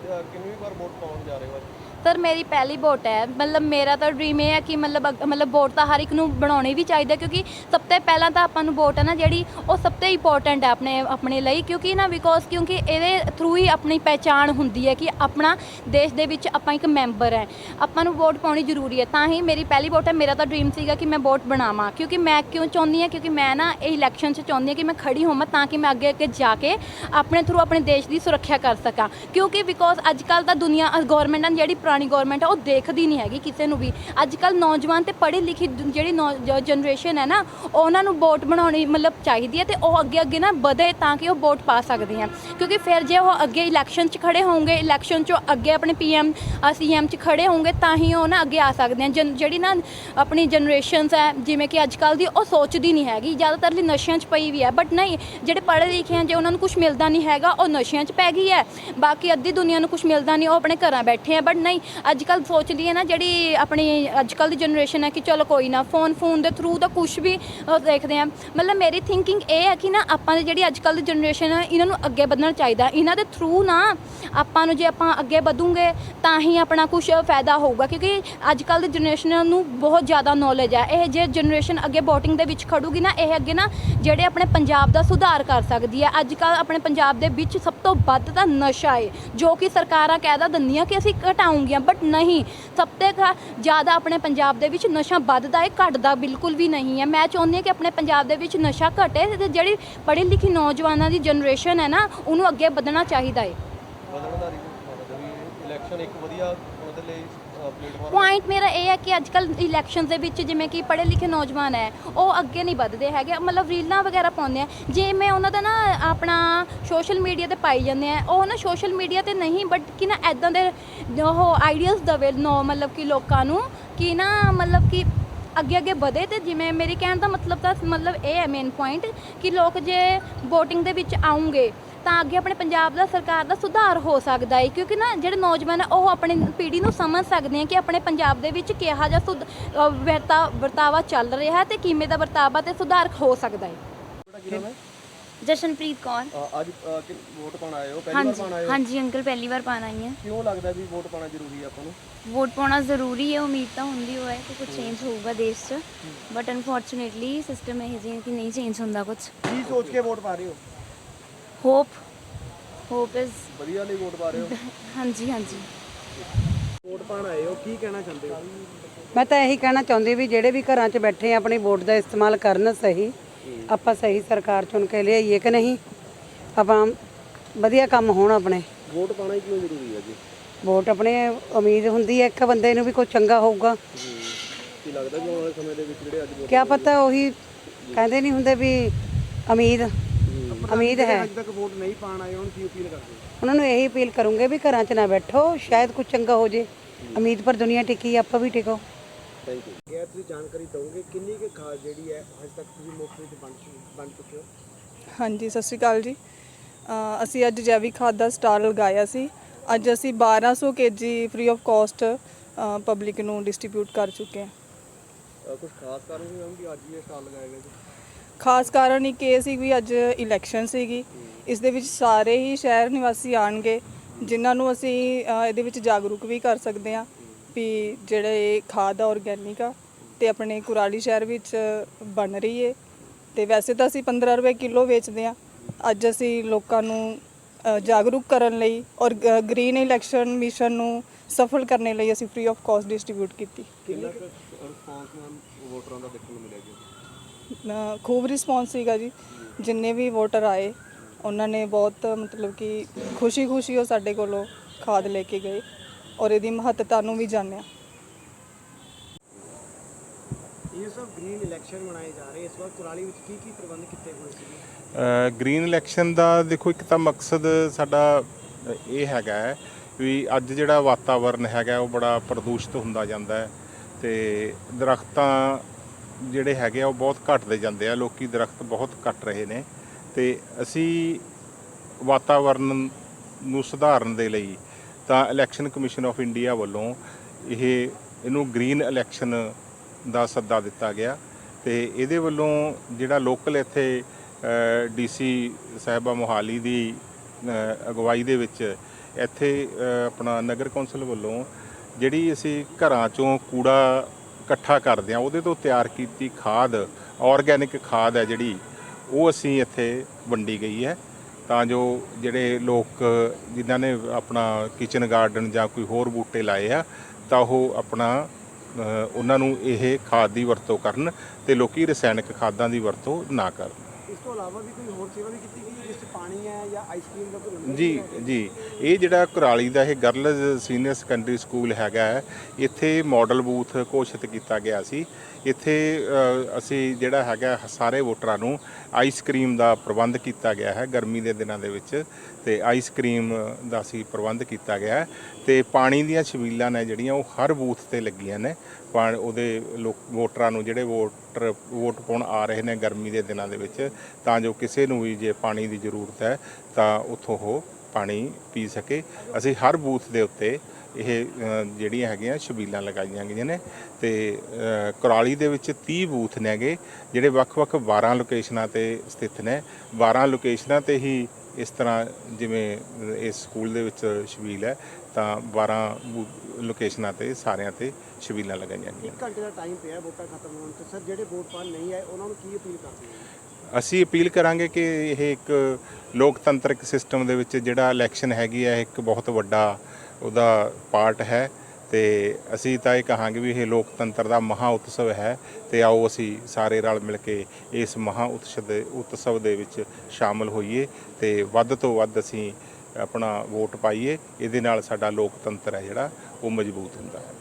ਕਿੰਨੀ ਵਾਰ ਵੋਟ ਪਾਉਣ ਜਾ ਰਹੇ ਹੋ ਅੱਜ? ਸਰ ਮੇਰੀ ਪਹਿਲੀ ਵੋਟ ਹੈ। ਮਤਲਬ ਮੇਰਾ ਤਾਂ ਡ੍ਰੀਮ ਇਹ ਹੈ ਕਿ ਮਤਲਬ ਅਗ- ਮਤਲਬ ਵੋਟ ਤਾਂ ਹਰ ਇੱਕ ਨੂੰ ਬਣਾਉਣੀ ਵੀ ਚਾਹੀਦੀ ਹੈ ਕਿਉਂਕਿ ਸਭ ਤੋਂ ਪਹਿਲਾਂ ਤਾਂ ਆਪਾਂ ਨੂੰ ਵੋਟ ਹੈ ਨਾ ਜਿਹੜੀ ਉਹ ਸਭ ਤੋਂ ਇੰਪੋਰਟੈਂਟ ਹੈ ਆਪਣੇ ਆਪਣੇ ਲਈ ਕਿਉਂਕਿ ਨਾ ਬਿਕੋਜ਼ ਕਿਉਂਕਿ ਇਹਦੇ ਥਰੂ ਹੀ ਆਪਣੀ ਪਹਿਚਾਣ ਹੁੰਦੀ ਹੈ ਕਿ ਆਪਣਾ ਦੇਸ਼ ਦੇ ਵਿੱਚ ਆਪਾਂ ਇੱਕ ਮੈਂਬਰ ਹੈ। ਆਪਾਂ ਨੂੰ ਵੋਟ ਪਾਉਣੀ ਜ਼ਰੂਰੀ ਹੈ। ਤਾਂ ਹੀ ਮੇਰੀ ਪਹਿਲੀ ਵੋਟ ਹੈ। ਮੇਰਾ ਤਾਂ ਡ੍ਰੀਮ ਸੀਗਾ ਕਿ ਮੈਂ ਵੋਟ ਬਣਾਵਾਂ। ਕਿਉਂਕਿ ਮੈਂ ਕਿਉਂ ਚਾਹੁੰਦੀ ਹਾਂ? ਕਿਉਂਕਿ ਮੈਂ ਨਾ ਇਹ ਇਲੈਕਸ਼ਨ 'ਚ ਚਾਹੁੰਦੀ ਹਾਂ ਕਿ ਮੈਂ ਖੜੀ ਹੋਵਾਂ ਤਾਂ ਕਿ ਮੈਂ ਅੱਗੇ ਅੱਗੇ ਜਾ ਕੇ ਆਪਣੇ ਥਰੂ ਆਪਣੇ ਦੇਸ਼ ਦੀ ਸੁਰੱਖਿਆ ਕਰ ਸਕਾਂ। ਕਿਉਂਕਿ ਬਿਕੋਜ਼ ਅੱਜ ਕੱਲ ਤਾਂ ਦੁਨੀਆ ਗਵਰਨਮੈਂਟ ਨੇ ਜਿਹੜੀ ਪੁਰਾਣੀ ਗਵਰਨਮੈਂਟ ਹੈ ਉਹ ਦੇਖਦੀ ਨਹੀਂ ਹੈਗੀ ਕਿਸੇ ਨੂੰ ਵੀ। ਅੱਜ ਕੱਲ ਨੌਜਵਾਨ ਤੇ ਪੜ੍ਹੀ ਲਿਖੀ ਦ- ਜਿਹੜੀ ਜਨਰੇਸ਼ਨ ਹੈ ਨਾ, ਉਹਨਾਂ ਨੂੰ ਵੋਟ ਬਣਾਉਣੀ ਮਤਲਬ ਚਾਹੀਦੀ ਹੈ ਤੇ ਉਹ ਅੱਗੇ ਅੱਗੇ ਨਾ ਵਧੇ ਤਾਂ ਕਿ ਉਹ ਵੋਟ ਪਾ ਸਕਦੇ ਆ ਕਿਉਂਕਿ ਫਿਰ ਜੇ ਉਹ ਅੱਗੇ ਇਲੈਕਸ਼ਨ 'ਚ ਖੜੇ ਹੋਣਗੇ ਇਲੈਕਸ਼ਨ 'ਚੋਂ ਅੱਗੇ ਆਪਣੇ ਪੀਐਮ ਸੀਐਮ 'ਚ ਖੜੇ ਹੋਣਗੇ, ਤਾਂ ਹੀ ਉਹ ਨਾ ਅੱਗੇ ਆ ਸਕਦੇ ਆ ਜਨ- ਜਿਹੜੀ ਨਾ ਆਪਣੀ ਜਨਰੇਸ਼ਨਸ ਹੈ, ਜਿਵੇਂ ਕਿ ਅੱਜ ਕੱਲ ਦੀ, ਉਹ ਸੋਚਦੀ ਨਹੀਂ ਹੈਗੀ। ਜ਼ਿਆਦਾਤਰ ਲਈ ਨਸ਼ਿਆਂ 'ਚ ਪਈ ਵੀ ਹੈ। ਬਟ ਨਹੀਂ, ਜਿਹੜੇ ਪੜ੍ਹੇ ਲਿਖੇ ਆ ਜੇ ਉਹਨਾਂ ਨੂੰ ਕੁਝ ਮਿਲਦਾ ਨਹੀਂ ਹੈਗਾ, ਉਹ ਨਸ਼ਿਆਂ 'ਚ ਪੈ ਗਈ ਹੈ। ਬਾਕੀ ਅੱਧੀ ਦੁਨੀਆ ਨੂੰ ਕੁਝ ਮਿਲਦਾ ਨਹੀਂ, ਉਹ ਆਪਣੇ ਘਰਾਂ ਬੈਠੇ ਆ ਬਟ ਨਹੀਂ ਅੱਜ ਕੱਲ ਸੋਚਦੀ ਹੈ ਨਾ ਜਿਹੜੀ ਆਪਣੀ ਅੱਜ ਕੱਲ ਦੀ ਜਨਰੇਸ਼ਨ ਹੈ ਕਿ ਚਲੋ ਕੋਈ ਨਾ ਫੋਨ ਫੋਨ ਦੇ ਥਰੂ ਤਾਂ ਕੁਝ ਵੀ ਅ, ਦੇਖਦੇ ਆ ਮਤਲਬ ਮੇਰੀ ਥਿੰਕਿੰਗ ਇਹ ਹੈ ਕਿ ਨਾ ਆਪਾਂ ਦੀ ਜਿਹੜੀ ਅੱਜ ਕੱਲ ਦੀ ਜਨਰੇਸ਼ਨ ਹੈ ਇਹਨਾਂ ਨੂੰ ਅੱਗੇ ਵਧਣਾ ਚਾਹੀਦਾ ਇਹਨਾਂ ਦੇ ਥਰੂ ਨਾ ਆਪਾਂ ਨੂੰ ਜੇ ਆਪਾਂ ਅੱਗੇ ਵਧੂਗੇ ਤਾਂ ਹੀ ਆਪਣਾ ਕੁਝ ਫਾਇਦਾ ਹੋਊਗਾ। ਕਿਉਂਕਿ ਅੱਜ ਕੱਲ ਦੀ ਜਨਰੇਸ਼ਨ ਨੂੰ ਬਹੁਤ ਜ਼ਿਆਦਾ ਨੌਲੇਜ ਹੈ। ਇਹ ਜੇ ਜਨਰੇਸ਼ਨ ਅੱਗੇ VOTING ਦੇ ਵਿੱਚ ਖੜੂਗੀ ਨਾ ਇਹ ਅੱਗੇ ਨਾ ਜਿਹੜੇ ਆਪਣੇ ਪੰਜਾਬ ਦਾ ਸੁਧਾਰ ਕਰ ਸਕਦੀ ਹੈ। ਅੱਜ ਕੱਲ ਆਪਣੇ ਪੰਜਾਬ ਦੇ ਵਿੱਚ ਸਭ ਤੋਂ ਵੱਧ ਤਾਂ ਨਸ਼ਾ ਹੈ ਜੋ ਕਿ ਸਰਕਾਰਾਂ ਕਹਿਦਾ ਦਿੰਦੀਆਂ ਕਿ ਅਸੀਂ ਘਟਾਉਂਗੀਆਂ ਬਟ ਨਹੀਂ। ਸਭ ਤੋਂ ਜ਼ਿਆਦਾ ਆਪਣੇ ਪੰਜਾਬ ਦੇ ਵਿੱਚ ਨਸ਼ਾ ਵੱਧਦਾ ਹੈ ਘਟਦਾ ਬਿਲਕੁਲ ਵੀ ਨਹੀਂ ਹੈ। ਮੈਂ ਚਾਹੁੰਦੀ ਹਾਂ ਕਿ ਆਪਣੇ ਪੰਜਾਬ ਦੇ ਵਿੱਚ ਨਸ਼ਾ ਘਟੇ ਤੇ ਜਿਹੜੀ ਪੜ੍ਹੀ ਲਿਖੀ ਨੌਜਵਾਨਾਂ ਦੀ ਜਨਰੇਸ਼ਨ ਹੈ ਨਾ, ਉਹਨੂੰ ਅੱਗੇ ਵਧਣਾ ਚਾਹੀਦਾ ਹੈ ਬਦਲਦਾ ਇਲੈਕਸ਼ਨ ਇੱਕ ਵਧੀਆ ਉਹਦੇ ਲਈ ਪੁਆਇੰਟ ਮੇਰਾ ਇਹ ਹੈ ਕਿ ਅੱਜ ਕੱਲ ਇਲੈਕਸ਼ਨ ਦੇ ਵਿੱਚ ਜਿਵੇਂ ਕਿ ਪੜ੍ਹੇ ਲਿਖੇ ਨੌਜਵਾਨ ਹੈ, ਉਹ ਅੱਗੇ ਨਹੀਂ ਵੱਧਦੇ ਹੈਗੇ। ਮਤਲਬ ਰੀਲਾਂ ਵਗੈਰਾ ਪਾਉਂਦੇ ਆ। ਜੇ ਮੈਂ ਉਹਨਾਂ ਦਾ ਨਾ ਆਪਣਾ ਸੋਸ਼ਲ ਮੀਡੀਆ ਤੇ ਪਾਈ ਜਾਂਦੇ ਆ, ਉਹ ਨਾ ਸੋਸ਼ਲ ਮੀਡੀਆ ਤੇ ਨਹੀਂ ਬਟ ਕਿ ਨਾ ਐਦਾਂ ਦੇ ਉਹ ਆਈਡੀਆਜ਼ ਦਵੇ, ਨੋ ਮਤਲਬ ਕਿ ਲੋਕਾਂ ਨੂੰ ਕਿ ਨਾ ਮਤਲਬ ਕਿ ਅੱਗੇ ਅੱਗੇ ਵਧੇ ਤੇ ਜਿਵੇਂ ਮੇਰੀ ਕਹਿਣ ਦਾ ਮਤਲਬ ਤਾਂ ਮਤਲਬ ਇਹ ਹੈ ਮੇਨ ਪੁਆਇੰਟ ਕਿ ਲੋਕ ਜੇ VOTING ਦੇ ਵਿੱਚ ਆਉਂਗੇ ਤਾਂ ਅੱਗੇ ਆਪਣੇ ਪੰਜਾਬ ਦਾ ਸਰਕਾਰ ਦਾ ਸੁਧਾਰ ਹੋ ਸਕਦਾ ਹੈ ਕਿਉਂਕਿ ਨਾ ਜਿਹੜੇ ਨੌਜਵਾਨ ਉਹ ਆਪਣੀ ਪੀੜ੍ਹੀ ਨੂੰ ਸਮਝ ਸਕਦੇ ਆ ਕਿ ਆਪਣੇ ਪੰਜਾਬ ਦੇ ਵਿੱਚ ਕਿਹਾ ਅ, ਵਰਤਾ ਵਰਤਾਵਾ ਚੱਲ ਰਿਹਾ ਹੈ ਤੇ ਕਿਵੇਂ ਦਾ ਵਰਤਾਵਾ ਤੇ ਸੁਧਾਰ ਹੋ ਸਕਦਾ ਹੈ। ਜਸ਼ਨਪ੍ਰੀਤ ਕੌਰ। ਅੱਜ ਵੋਟ ਪਾਣ ਆਏ ਹੋ? ਪਹਿਲੀ ਵਾਰ ਹਾਂਜੀ ਪਾਣ ਆਏ ਹੋ? ਹਾਂਜੀ ਅੰਕਲ ਪਹਿਲੀ ਵਾਰ ਪਾਣ ਆਈ ਹਾਂ। ਕਿਉਂ ਲੱਗਦਾ ਵੀ ਵੋਟ ਪਾਣਾ ਜ਼ਰੂਰੀ ਹੈ ਆਪਾਂ ਨੂੰ? ਵੋਟ ਪਾਉਣਾ ਜ਼ਰੂਰੀ ਹੈ ਉਮੀਦ ਤਾਂ ਹੁੰਦੀ ਹੋਏ ਕਿ ਕੁਝ ਚੇਂਜ ਹੋਊਗਾ ਦੇਸ਼ 'ਚ। ਬਟ ਅਨਫੋਰਚੂਨੇਟਲੀ ਸਿਸਟਮ ਇਹ ਜਿਹਾ ਕਿ ਨਹੀਂ ਚੇਂਜ ਹੁੰਦਾ ਕੁਝ ਕੀ ਸੋਚ ਕੇ ਵੋਟ ਪਾ ਰਹੇ ਹੋ? ਹੋਪ ਹੋਪ ਇਜ਼ ਵਧੀਆ ਲਈ ਵੋਟ ਪਾ ਰਹੇ ਹੋ? ਹਾਂਜੀ ਹਾਂਜੀ। ਵੋਟ ਪਾਣ ਆਏ ਹੋ ਕੀ ਕਹਿਣਾ ਚਾਹੁੰਦੇ ਹੋ? ਮੈਂ ਤਾਂ ਇਹੀ ਕਹਿਣਾ ਚਾਹੁੰਦੀ ਵੀ ਜਿਹੜੇ ਵੀ ਘਰਾਂ 'ਚ ਬੈਠੇ ਆ ਆਪਣੀ ਵੋਟ ਦਾ ਇਸਤੇਮਾਲ ਕਰਨ ਸਹੀ ਆਪਾਂ ਸਹੀ ਸਰਕਾਰ ਚੁਣ ਕੇ ਲਿਆਈਏ ਕਿ ਨਹੀਂ? ਆਪਾਂ ਵਧੀਆ ਕੰਮ ਹੋਣ ਆਪਣੇ। ਵੋਟ ਪਾਣਾ ਹੀ ਕਿਉਂ ਜ਼ਰੂਰੀ ਹੈ ਜੀ? ਵੋਟ ਆਪਣੇ ਉਮੀਦ ਹੁੰਦੀ ਹੈ ਇੱਕ ਬੰਦੇ ਨੂੰ ਵੀ ਕੋਈ ਚੰਗਾ ਹੋਊਗਾ। ਕੀ ਲੱਗਦਾ ਕਿ ਆਉਣ ਵਾਲੇ ਸਮੇਂ ਦੇ ਵਿੱਚ ਜਿਹੜੇ ਅੱਜ ਕਿਆ ਪਤਾ ਉਹੀ ਕਹਿੰਦੇ ਨਹੀਂ ਹੁੰਦੇ ਵੀ ਉਮੀਦ। ਉਮੀਦ ਹੈ। ਅੱਜ ਤੱਕ ਵੋਟ ਨਹੀਂ ਪਾਣ ਆਏ ਹੁਣ ਕੀ ਅਪੀਲ ਕਰਦੇ ਹੋ? ਉਹਨਾਂ ਨੂੰ ਇਹੀ ਅਪੀਲ ਕਰੂੰਗੇ ਵੀ ਘਰਾਂ 'ਚ ਨਾ ਬੈਠੋ ਸ਼ਾਇਦ ਕੁਝ ਚੰਗਾ ਹੋ ਜੇ। ਉਮੀਦ ਪਰ ਦੁਨੀਆ ਟਿਕੀ ਆਪਾਂ ਵੀ ਟਿਕੋ। ਥੈਂਕ ਯੂ ਇਹ ਤੁਸੀਂ ਜਾਣਕਾਰੀ ਦਵੋਗੇ ਕਿੰਨੀ ਕੁ ਖਾਦ ਜਿਹੜੀ ਹੈ ਅੱਜ ਤੱਕ ਤੁਸੀਂ ਮੁਫਤ ਵਿੱਚ ਵੰਡ ਚੁ- ਵੰਡ ਚੁੱਕੇ ਹੋ? ਹਾਂਜੀ ਸਤਿ ਸ਼੍ਰੀ ਅਕਾਲ ਜੀ। ਅ, ਅਸੀਂ ਅੱਜ ਜੈਵਿਕ ਖਾਦ ਦਾ ਸਟਾਲ ਲਗਾਇਆ ਸੀ। ਅੱਜ ਅਸੀਂ 1200 KG free of cost public ਨੂੰ ਡਿਸਟ੍ਰੀਬਿਊਟ ਕਰ ਚੁੱਕੇ ਹਾਂ। ਕੁਝ ਖਾਸ ਕਾਰਨ ਵੀ ਮੈਮ ਕਿ ਅੱਜ ਇਹ ਸਟਾਲ ਲਗਾਇਆ ਗਿਆ ਜੀ ਖਾਸ ਕਾਰਨ ਇੱਕ ਇਹ ਸੀ ਵੀ ਅੱਜ ਇਲੈਕਸ਼ਨ ਸੀਗੀ। ਇਸ ਦੇ ਵਿੱਚ ਸਾਰੇ ਹੀ ਸ਼ਹਿਰ ਨਿਵਾਸੀ ਆਣਗੇ ਜਿਨ੍ਹਾਂ ਨੂੰ ਅਸੀਂ ਅ, ਇਹਦੇ ਵਿੱਚ ਜਾਗਰੂਕ ਵੀ ਕਰ ਸਕਦੇ ਹਾਂ ਵੀ ਜਿਹੜੇ ਇਹ ਖਾਦ ਆ ਆਰਗੈਨਿਕ ਆ ਤੇ ਆਪਣੇ ਕੁਰਾਲੀ ਸ਼ਹਿਰ ਵਿੱਚ ਬਣ ਰਹੀ ਏ। ਤੇ ਵੈਸੇ ਤਾਂ ਅਸੀਂ 15 ਰੁਪਏ ਕਿਲੋ ਵੇਚਦੇ ਹਾਂ। ਅੱਜ ਅਸੀਂ ਲੋਕਾਂ ਨੂੰ ਅ, ਜਾਗਰੂਕ ਕਰਨ ਲਈ ਔਰ ਗ੍ਰੀਨ ਇਲੈਕਸ਼ਨ ਮਿਸ਼ਨ ਨੂੰ ਸਫਲ ਕਰਨ ਲਈ ਅਸੀਂ ਫ੍ਰੀ ਆਫ ਕਾਸਟ ਡਿਸਟ੍ਰੀਬਿਊਟ ਕੀਤੀ। ਕਿੰਨਾ ਰਿਸਪੌਂਸ ਮੈਮ ਵੋਟਰਾਂ ਦਾ ਦੇਖਣ ਨੂੰ ਮਿਲਿਆ ਜੀ? ਅ, ਖੂਬ ਰਿਸਪੌਂਸ ਸੀਗਾ ਜੀ। ਜਿੰਨੇ ਵੀ ਵੋਟਰ ਆਏ ਉਹਨਾਂ ਨੇ ਬਹੁਤ ਮਤਲਬ ਕਿ ਖੁਸ਼ੀ-ਖੁਸ਼ੀ ਉਹ ਸਾਡੇ ਕੋਲੋਂ ਖਾਦ ਲੈ ਕੇ ਗਏ ਔਰ ਇਹਦੀ ਮਹੱਤਤਾ ਨੂੰ ਵੀ ਜਾਣਿਆ। ਇਹ ਸਭ ਗ੍ਰੀਨ ਇਲੈਕਸ਼ਨ ਮਨਾਏ ਜਾ ਰਹੇ ਇਸ ਵਾਰ ਕੁਰਾਲੀ ਵਿੱਚ ਕੀ ਕੀ ਪ੍ਰਬੰਧ ਕੀਤੇ ਹੋਏ ਸੀ ਗ੍ਰੀਨ ਇਲੈਕਸ਼ਨ ਦਾ ਦੇਖੋ ਇੱਕ ਤਾਂ ਮਕਸਦ ਸਾਡਾ ਅ, ਇਹ ਹੈਗਾ ਹੈ ਵੀ ਅੱਜ ਜਿਹੜਾ ਵਾਤਾਵਰਨ ਹੈਗਾ ਉਹ ਬੜਾ ਪ੍ਰਦੂਸ਼ਿਤ ਹੁੰਦਾ ਜਾਂਦਾ ਹੈ ਤੇ ਦਰਖਤਾਂ ਜਿਹੜੇ ਹੈਗੇ ਆ, ਉਹ ਬਹੁਤ ਘਟਦੇ ਜਾਂਦੇ ਆ, ਲੋਕੀ ਦਰਖਤ ਬਹੁਤ ਕੱਟ ਰਹੇ ਨੇ ਤੇ ਅਸੀਂ ਵਾਤਾਵਰਨ ਨੂੰ ਸੁਧਾਰਨ ਦੇ ਲਈ ਤਾਂ ਇਲੈਕਸ਼ਨ ਕਮਿਸ਼ਨ ਆਫ ਇੰਡੀਆ ਵੱਲੋਂ ਇਹ, ਇਹਨੂੰ ਗ੍ਰੀਨ ਇਲੈਕਸ਼ਨ ਦਾ ਸੱਦਾ ਦਿੱਤਾ ਗਿਆ ਤੇ ਇਹਦੇ ਵੱਲੋਂ ਜਿਹੜਾ ਲੋਕਲ ਇੱਥੇ ਡੀਸੀ ਸਾਹਿਬਾ ਮੋਹਾਲੀ ਦੀ ਅਗਵਾਈ ਦੇ ਵਿੱਚ ਇੱਥੇ ਆਪਣਾ ਨਗਰ ਕੌਂਸਲ ਵੱਲੋਂ ਜਿਹੜੀ ਅਸੀਂ ਘਰਾਂ ਚੋਂ ਕੂੜਾ ਇਕੱਠਾ ਕਰਦੇ ਹਾਂ ਉਹਦੇ ਤੋਂ ਤਿਆਰ ਕੀਤੀ ਖਾਦ ਆਰਗੈਨਿਕ ਖਾਦ ਹੈ ਜਿਹੜੀ ਉਹ ਅਸੀਂ ਇੱਥੇ ਵੰਡੀ ਗਈ ਹੈ। ਤਾਂ ਜੋ ਜਿਹੜੇ ਲੋਕ ਜਿਨ੍ਹਾਂ ਨੇ ਆਪਣਾ ਕਿਚਨ ਗਾਰਡਨ ਜਾਂ ਕੋਈ ਹੋਰ ਬੂਟੇ ਲਾਏ ਆ ਤਾਂ ਉਹ ਆਪਣਾ ਉਹਨਾਂ ਨੂੰ ਇਹ ਖਾਦ ਦੀ ਵਰਤੋਂ ਕਰਨ ਤੇ ਲੋਕੀ ਰਸਾਇਣਿਕ ਖਾਦਾਂ ਦੀ ਵਰਤੋਂ ਨਾ ਕਰਨ। ਇਸ ਤੋਂ ਇਲਾਵਾ ਵੀ ਕੋਈ ਹੋਰ ਸੇਵਾ ਵੀ ਕੀਤੀ ਗਈ ਜਿਸ 'ਚ ਪਾਣੀ ਹੈ ਜਾਂ ਆਈਸਕ੍ਰੀਮ ਦਾ ਕੋਈ ਜੀ? ਜੀ। ਇਹ ਜਿਹੜਾ ਕੁਰਾਲੀ ਦਾ ਇਹ ਗਰਲਜ਼ ਸੀਨੀਅਰ ਸੈਕੰਡਰੀ ਸਕੂਲ ਹੈਗਾ ਹੈ, ਇੱਥੇ ਮਾਡਲ ਬੂਥ ਘੋਸ਼ਿਤ ਕੀਤਾ ਗਿਆ ਸੀ। ਇੱਥੇ ਅਸੀਂ ਜਿਹੜਾ ਹੈਗਾ ਸਾਰੇ ਵੋਟਰਾਂ ਨੂੰ ਆਈਸਕ੍ਰੀਮ ਦਾ ਪ੍ਰਬੰਧ ਕੀਤਾ ਗਿਆ ਹੈ ਗਰਮੀ ਦੇ ਦਿਨਾਂ ਦੇ ਵਿੱਚ ਤੇ ਆਈਸਕ੍ਰੀਮ ਦਾ ਅਸੀਂ ਪ੍ਰਬੰਧ ਕੀਤਾ ਗਿਆ ਹੈ ਤੇ ਪਾਣੀ ਦੀਆਂ ਛਬੀਲਾਂ ਨੇ ਜਿਹੜੀਆਂ ਉਹ ਹਰ ਬੂਥ ਤੇ ਲੱਗੀਆਂ ਨੇ। ਪਾਣ ਉਹਦੇ ਲੋਕ, ਵੋਟਰਾਂ ਨੂੰ ਜਿਹੜੇ ਵੋਟਰ, ਵੋਟ ਪਾਉਣ ਆ ਰਹੇ ਨੇ ਗਰਮੀ ਦੇ ਦਿਨਾਂ ਦੇ ਵਿੱਚ, ਤਾਂ ਜੋ ਕਿਸੇ ਨੂੰ ਵੀ ਜੇ ਪਾਣੀ ਦੀ ਜ਼ਰੂਰਤ ਹੈ, ਤਾਂ ਉੱਥੋਂ ਉਹ ਪਾਣੀ ਪੀ ਸਕੇ। ਅਸੀਂ ਹਰ ਬੂਥ ਦੇ ਉੱਤੇ ਇਹ ਜਿਹੜੀਆਂ ਹੈਗੀਆਂ ਛਬੀਲਾਂ ਲਗਾਈਆਂ ਗਈਆਂ ਨੇ ਤੇ ਕੁਰਾਲੀ ਦੇ ਵਿੱਚ 30 ਬੂਥ ਨੇਗੇ ਜਿਹੜੇ ਵੱਖ-ਵੱਖ 12 ਲੋਕੇਸ਼ਨਾਂ ਤੇ ਸਥਿਤ ਨੇ। 12 ਲੋਕੇਸ਼ਨਾਂ ਤੇ ਹੀ ਇਸ ਤਰ੍ਹਾਂ ਜਿਵੇਂ ਇਸ ਸਕੂਲ ਦੇ ਵਿੱਚ ਛਬੀਲ ਹੈ, ਤਾਂ 12 ਬੂ- ਲੋਕੇਸ਼ਨਾਂ ਤੇ ਸਾਰਿਆਂ ਤੇ ਛਬੀਲਾਂ ਲਗਾਈਆਂ ਗਈਆਂ ਇੱਕ ਘੰਟੇ ਦਾ ਟਾਈਮ ਪਿਆ, ਵੋਟਾਂ ਖਤਮ ਹੋਣ ਤੇ। ਸਰ, ਜਿਹੜੇ ਵੋਟ ਪਾਣ ਨਹੀਂ ਆਏ, ਉਹਨਾਂ ਨੂੰ ਕੀ ਅਪੀਲ ਕਰਦੇ ਹੋ? ਅਸੀਂ ਅਪੀਲ ਕਰਾਂਗੇ ਕਿ ਇਹ ਇੱਕ ਲੋਕਤੰਤਰਿਕ ਸਿਸਟਮ ਦੇ ਵਿੱਚ ਜਿਹੜਾ ਇਲੈਕਸ਼ਨ ਹੈਗੀ ਹੈ ਇੱਕ ਬਹੁਤ ਵੱਡਾ ਉਹਦਾ ਪਾਰਟ ਹੈ ਤੇ ਅਸੀਂ ਤਾਂ ਇਹ ਕਹਾਂਗੇ ਵੀ ਇਹ ਲੋਕਤੰਤਰ ਦਾ ਮਹਾ ਉਤਸਵ ਹੈ ਤੇ ਆਓ ਅਸੀਂ ਸਾਰੇ ਰਲ ਮਿਲ ਕੇ ਇਸ ਮਹਾ ਉਤਸਵ ਦੇ ਉਤਸਵ ਦੇ ਵਿੱਚ ਸ਼ਾਮਲ ਹੋਈਏ ਤੇ ਵੱਧ ਤੋਂ ਵੱਧ ਅਸੀਂ ਆਪਣਾ ਵੋਟ ਪਾਈਏ, ਇਹਦੇ ਨਾਲ ਸਾਡਾ ਲੋਕਤੰਤਰ ਹੈ ਜਿਹੜਾ, ਉਹ ਮਜ਼ਬੂਤ ਹੁੰਦਾ ਹੈ।